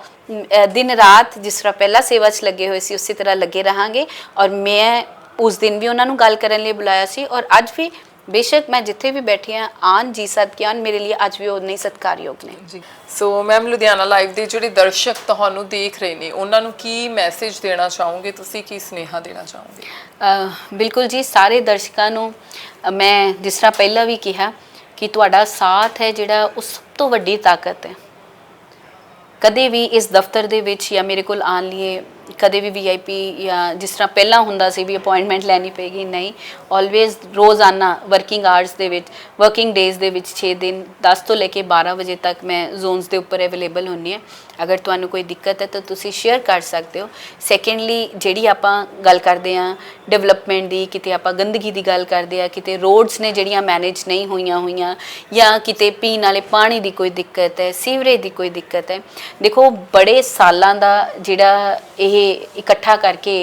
ਦਿਨ ਰਾਤ ਜਿਸ ਤਰ੍ਹਾਂ ਪਹਿਲਾਂ ਸੇਵਾ 'ਚ ਲੱਗੇ ਹੋਏ ਸੀ ਉਸੇ ਤਰ੍ਹਾਂ ਲੱਗੇ ਰਹਾਂਗੇ। ਔਰ ਮੈਂ ਉਸ ਦਿਨ ਵੀ ਉਹਨਾਂ ਨੂੰ ਗੱਲ ਕਰਨ ਲਈ ਬੁਲਾਇਆ ਸੀ। ਔਰ ਅੱਜ ਵੀ ਬੇਸ਼ੱਕ ਮੈਂ ਜਿੱਥੇ ਵੀ ਬੈਠੀ ਹਾਂ ਆਨ ਜੀ ਸਦਕਿਆਨ ਮੇਰੇ ਲਈ ਅੱਜ ਵੀ ਉਨੇ ਹੀ ਸਤਿਕਾਰਯੋਗ ਨੇ। ਜੀ। ਸੋ ਮੈਮ ਲੁਧਿਆਣਾ ਲਾਈਵ ਦੇ ਜਿਹੜੇ ਦਰਸ਼ਕ ਤੁਹਾਨੂੰ ਦੇਖ ਰਹੇ ਨੇ ਉਹਨਾਂ ਨੂੰ ਕੀ ਮੈਸੇਜ ਦੇਣਾ ਚਾਹੋਗੇ? ਤੁਸੀਂ ਕੀ ਸੁਨੇਹਾ ਦੇਣਾ ਚਾਹੋਗੇ? ਬਿਲਕੁਲ ਜੀ ਸਾਰੇ ਦਰਸ਼ਕਾਂ ਨੂੰ ਮੈਂ ਜਿਸ ਤਰ੍ਹਾਂ ਪਹਿਲਾਂ ਵੀ ਕਿਹਾ ਕਿ ਤੁਹਾਡਾ ਸਾਥ ਹੈ ਜਿਹੜਾ ਉਹ ਸਭ ਤੋਂ ਵੱਡੀ ਤਾਕਤ ਹੈ। ਕਦੇ ਵੀ ਇਸ ਦਫ਼ਤਰ ਦੇ ਵਿੱਚ ਜਾਂ ਮੇਰੇ ਕੋਲ ਆਉਣ ਲਈ ਕਦੇ ਵੀ ਵੀਆਈਪੀ ਜਾਂ ਜਿਸ ਤਰ੍ਹਾਂ ਪਹਿਲਾਂ ਹੁੰਦਾ ਸੀ ਵੀ ਅਪਾਇੰਟਮੈਂਟ ਲੈਣੀ ਪਏਗੀ, ਨਹੀਂ। ਆਲਵੇਜ਼ ਰੋਜ਼ਾਨਾ ਵਰਕਿੰਗ ਆਵਰਸ ਦੇ ਵਿੱਚ ਵਰਕਿੰਗ ਡੇਜ਼ ਦੇ ਵਿੱਚ 6 ਦਿਨ 10 ਤੋਂ ਲੈ ਕੇ 12 ਵਜੇ ਤੱਕ ਮੈਂ ਜ਼ੋਨਸ ਦੇ ਉੱਪਰ ਅਵੇਲੇਬਲ ਹੁੰਨੀ ਹੈ। ਅਗਰ ਤੁਹਾਨੂੰ ਕੋਈ ਦਿੱਕਤ ਹੈ ਤਾਂ ਤੁਸੀਂ ਸ਼ੇਅਰ ਕਰ ਸਕਦੇ ਹੋ। ਸੈਕੰਡਲੀ ਜਿਹੜੀ ਆਪਾਂ ਗੱਲ ਕਰਦੇ ਆ ਡਿਵੈਲਪਮੈਂਟ ਦੀ, ਕਿਤੇ ਆਪਾਂ ਗੰਦਗੀ ਦੀ ਗੱਲ ਕਰਦੇ ਆ ਕਿਤੇ ਰੋਡਸ ਨੇ ਜਿਹੜੀਆਂ ਮੈਨੇਜ ਨਹੀਂ ਹੋਈਆਂ ਹੋਈਆਂ, ਜਾਂ ਕਿਤੇ ਪੀਣ ਵਾਲੇ ਪਾਣੀ ਦੀ ਕੋਈ ਦਿੱਕਤ ਹੈ, ਸੀਵਰੇਜ ਦੀ ਕੋਈ ਦਿੱਕਤ ਹੈ। ਦੇਖੋ, ਬੜੇ ਸਾਲਾਂ ਦਾ ਜਿਹੜਾ ਇਹ ਇਕੱਠਾ ਕਰਕੇ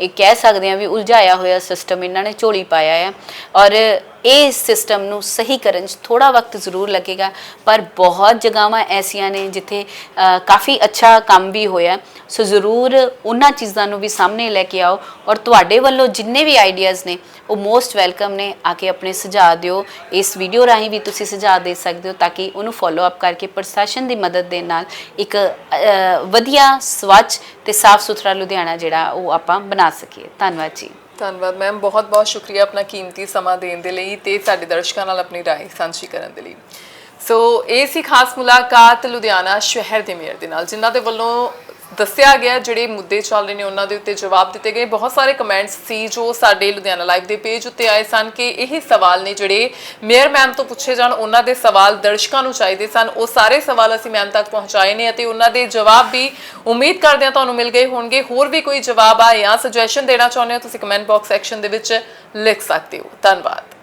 ਇਹ ਕਹਿ ਸਕਦੇ ਆ ਵੀ ਉਲਝਾਇਆ ਹੋਇਆ ਸਿਸਟਮ ਇਹਨਾਂ ਨੇ ਝੋਲੀ ਪਾਇਆ ਹੈ ਔਰ ਇਹ ਸਿਸਟਮ ਨੂੰ ਸਹੀ ਕਰਨ 'ਚ ਥੋੜਾ ਵਕਤ ਜ਼ਰੂਰ ਲੱਗੇਗਾ। ਪਰ ਬਹੁਤ ਜਗ੍ਹਾਵਾਂ ਐਸੀਆਂ ਨੇ ਜਿੱਥੇ ਕਾਫੀ ਅੱਛਾ ਕੰਮ ਵੀ ਹੋਇਆ। ਸੋ ਜ਼ਰੂਰ ਉਹਨਾਂ ਚੀਜ਼ਾਂ ਨੂੰ ਵੀ ਸਾਹਮਣੇ ਲੈ ਕੇ ਆਓ ਔਰ ਤੁਹਾਡੇ ਵੱਲੋਂ ਜਿੰਨੇ ਵੀ ਆਈਡੀਆਜ਼ ਨੇ, ਉਹ ਮੋਸਟ ਵੈਲਕਮ ਨੇ। ਆ ਕੇ ਆਪਣੇ ਸੁਝਾਅ ਦਿਓ। ਇਸ ਵੀਡੀਓ ਰਾਹੀਂ ਵੀ ਤੁਸੀਂ ਸੁਝਾਅ ਦੇ ਸਕਦੇ ਹੋ ਤਾਂ ਕਿ ਉਹਨੂੰ ਫੋਲੋ ਅਪ ਕਰਕੇ ਪ੍ਰਸ਼ਾਸਨ ਦੀ ਮਦਦ ਦੇ ਨਾਲ ਇੱਕ ਵਧੀਆ, ਸਵੱਛ ਤੇ ਸਾਫ਼ ਸੁਥਰਾ ਲੁਧਿਆਣਾ ਜਿਹੜਾ ਉਹ ਆਪਾਂ ਬਣਾ ਸਕੀਏ। ਧੰਨਵਾਦ ਜੀ। ਧੰਨਵਾਦ। ਮੈਮ ਬਹੁਤ ਬਹੁਤ ਸ਼ੁਕਰੀਆ ਆਪਣਾ ਕੀਮਤੀ ਸਮਾਂ ਦੇਣ ਦੇ ਲਈ ਤੇ ਸਾਡੇ ਦਰਸ਼ਕਾਂ ਨਾਲ ਆਪਣੀ ਰਾਏ ਸਾਂਝੀ ਕਰਨ ਦੇ ਲਈ। ਸੋ ਇਹ ਸੀ ਖਾਸ ਮੁਲਾਕਾਤ ਲੁਧਿਆਣਾ ਸ਼ਹਿਰ ਦੇ ਮੇਅਰ ਦੇ ਨਾਲ, ਜਿਨ੍ਹਾਂ ਦੇ ਵੱਲੋਂ ਦੱਸਿਆ ਗਿਆ ਜਿਹੜੇ ਮੁੱਦੇ ਚੱਲ ਰਹੇ ਨੇ ਉਹਨਾਂ ਦੇ ਉੱਤੇ ਜਵਾਬ ਦਿੱਤੇ ਗਏ। ਬਹੁਤ ਸਾਰੇ ਕਮੈਂਟਸ ਸੀ ਜੋ ਸਾਡੇ ਲੁਧਿਆਣਾ ਲਾਈਵ ਦੇ ਪੇਜ ਉੱਤੇ ਆਏ ਸਨ ਕਿ ਇਹ ਸਵਾਲ ਨੇ ਜਿਹੜੇ ਮੇਅਰ ਮੈਮ ਤੋਂ ਪੁੱਛੇ ਜਾਣ, ਉਹਨਾਂ ਦੇ ਸਵਾਲ ਦਰਸ਼ਕਾਂ ਨੂੰ ਚਾਹੀਦੇ ਸਨ। ਉਹ ਸਾਰੇ ਸਵਾਲ ਅਸੀਂ ਮੈਮ ਤੱਕ ਪਹੁੰਚਾਏ ਨੇ ਅਤੇ ਉਹਨਾਂ ਦੇ ਜਵਾਬ ਵੀ ਉਮੀਦ ਕਰਦੇ ਹਾਂ ਤੁਹਾਨੂੰ ਮਿਲ ਗਏ ਹੋਣਗੇ। ਹੋਰ ਵੀ ਕੋਈ ਜਵਾਬ ਆ ਜਾਂ ਸੁਜੈਸ਼ਨ ਦੇਣਾ ਚਾਹੁੰਦੇ ਹੋ, ਤੁਸੀਂ ਕਮੈਂਟ ਬਾਕਸ ਸੈਕਸ਼ਨ ਦੇ ਵਿੱਚ ਲਿਖ ਸਕਦੇ ਹੋ। ਧੰਨਵਾਦ।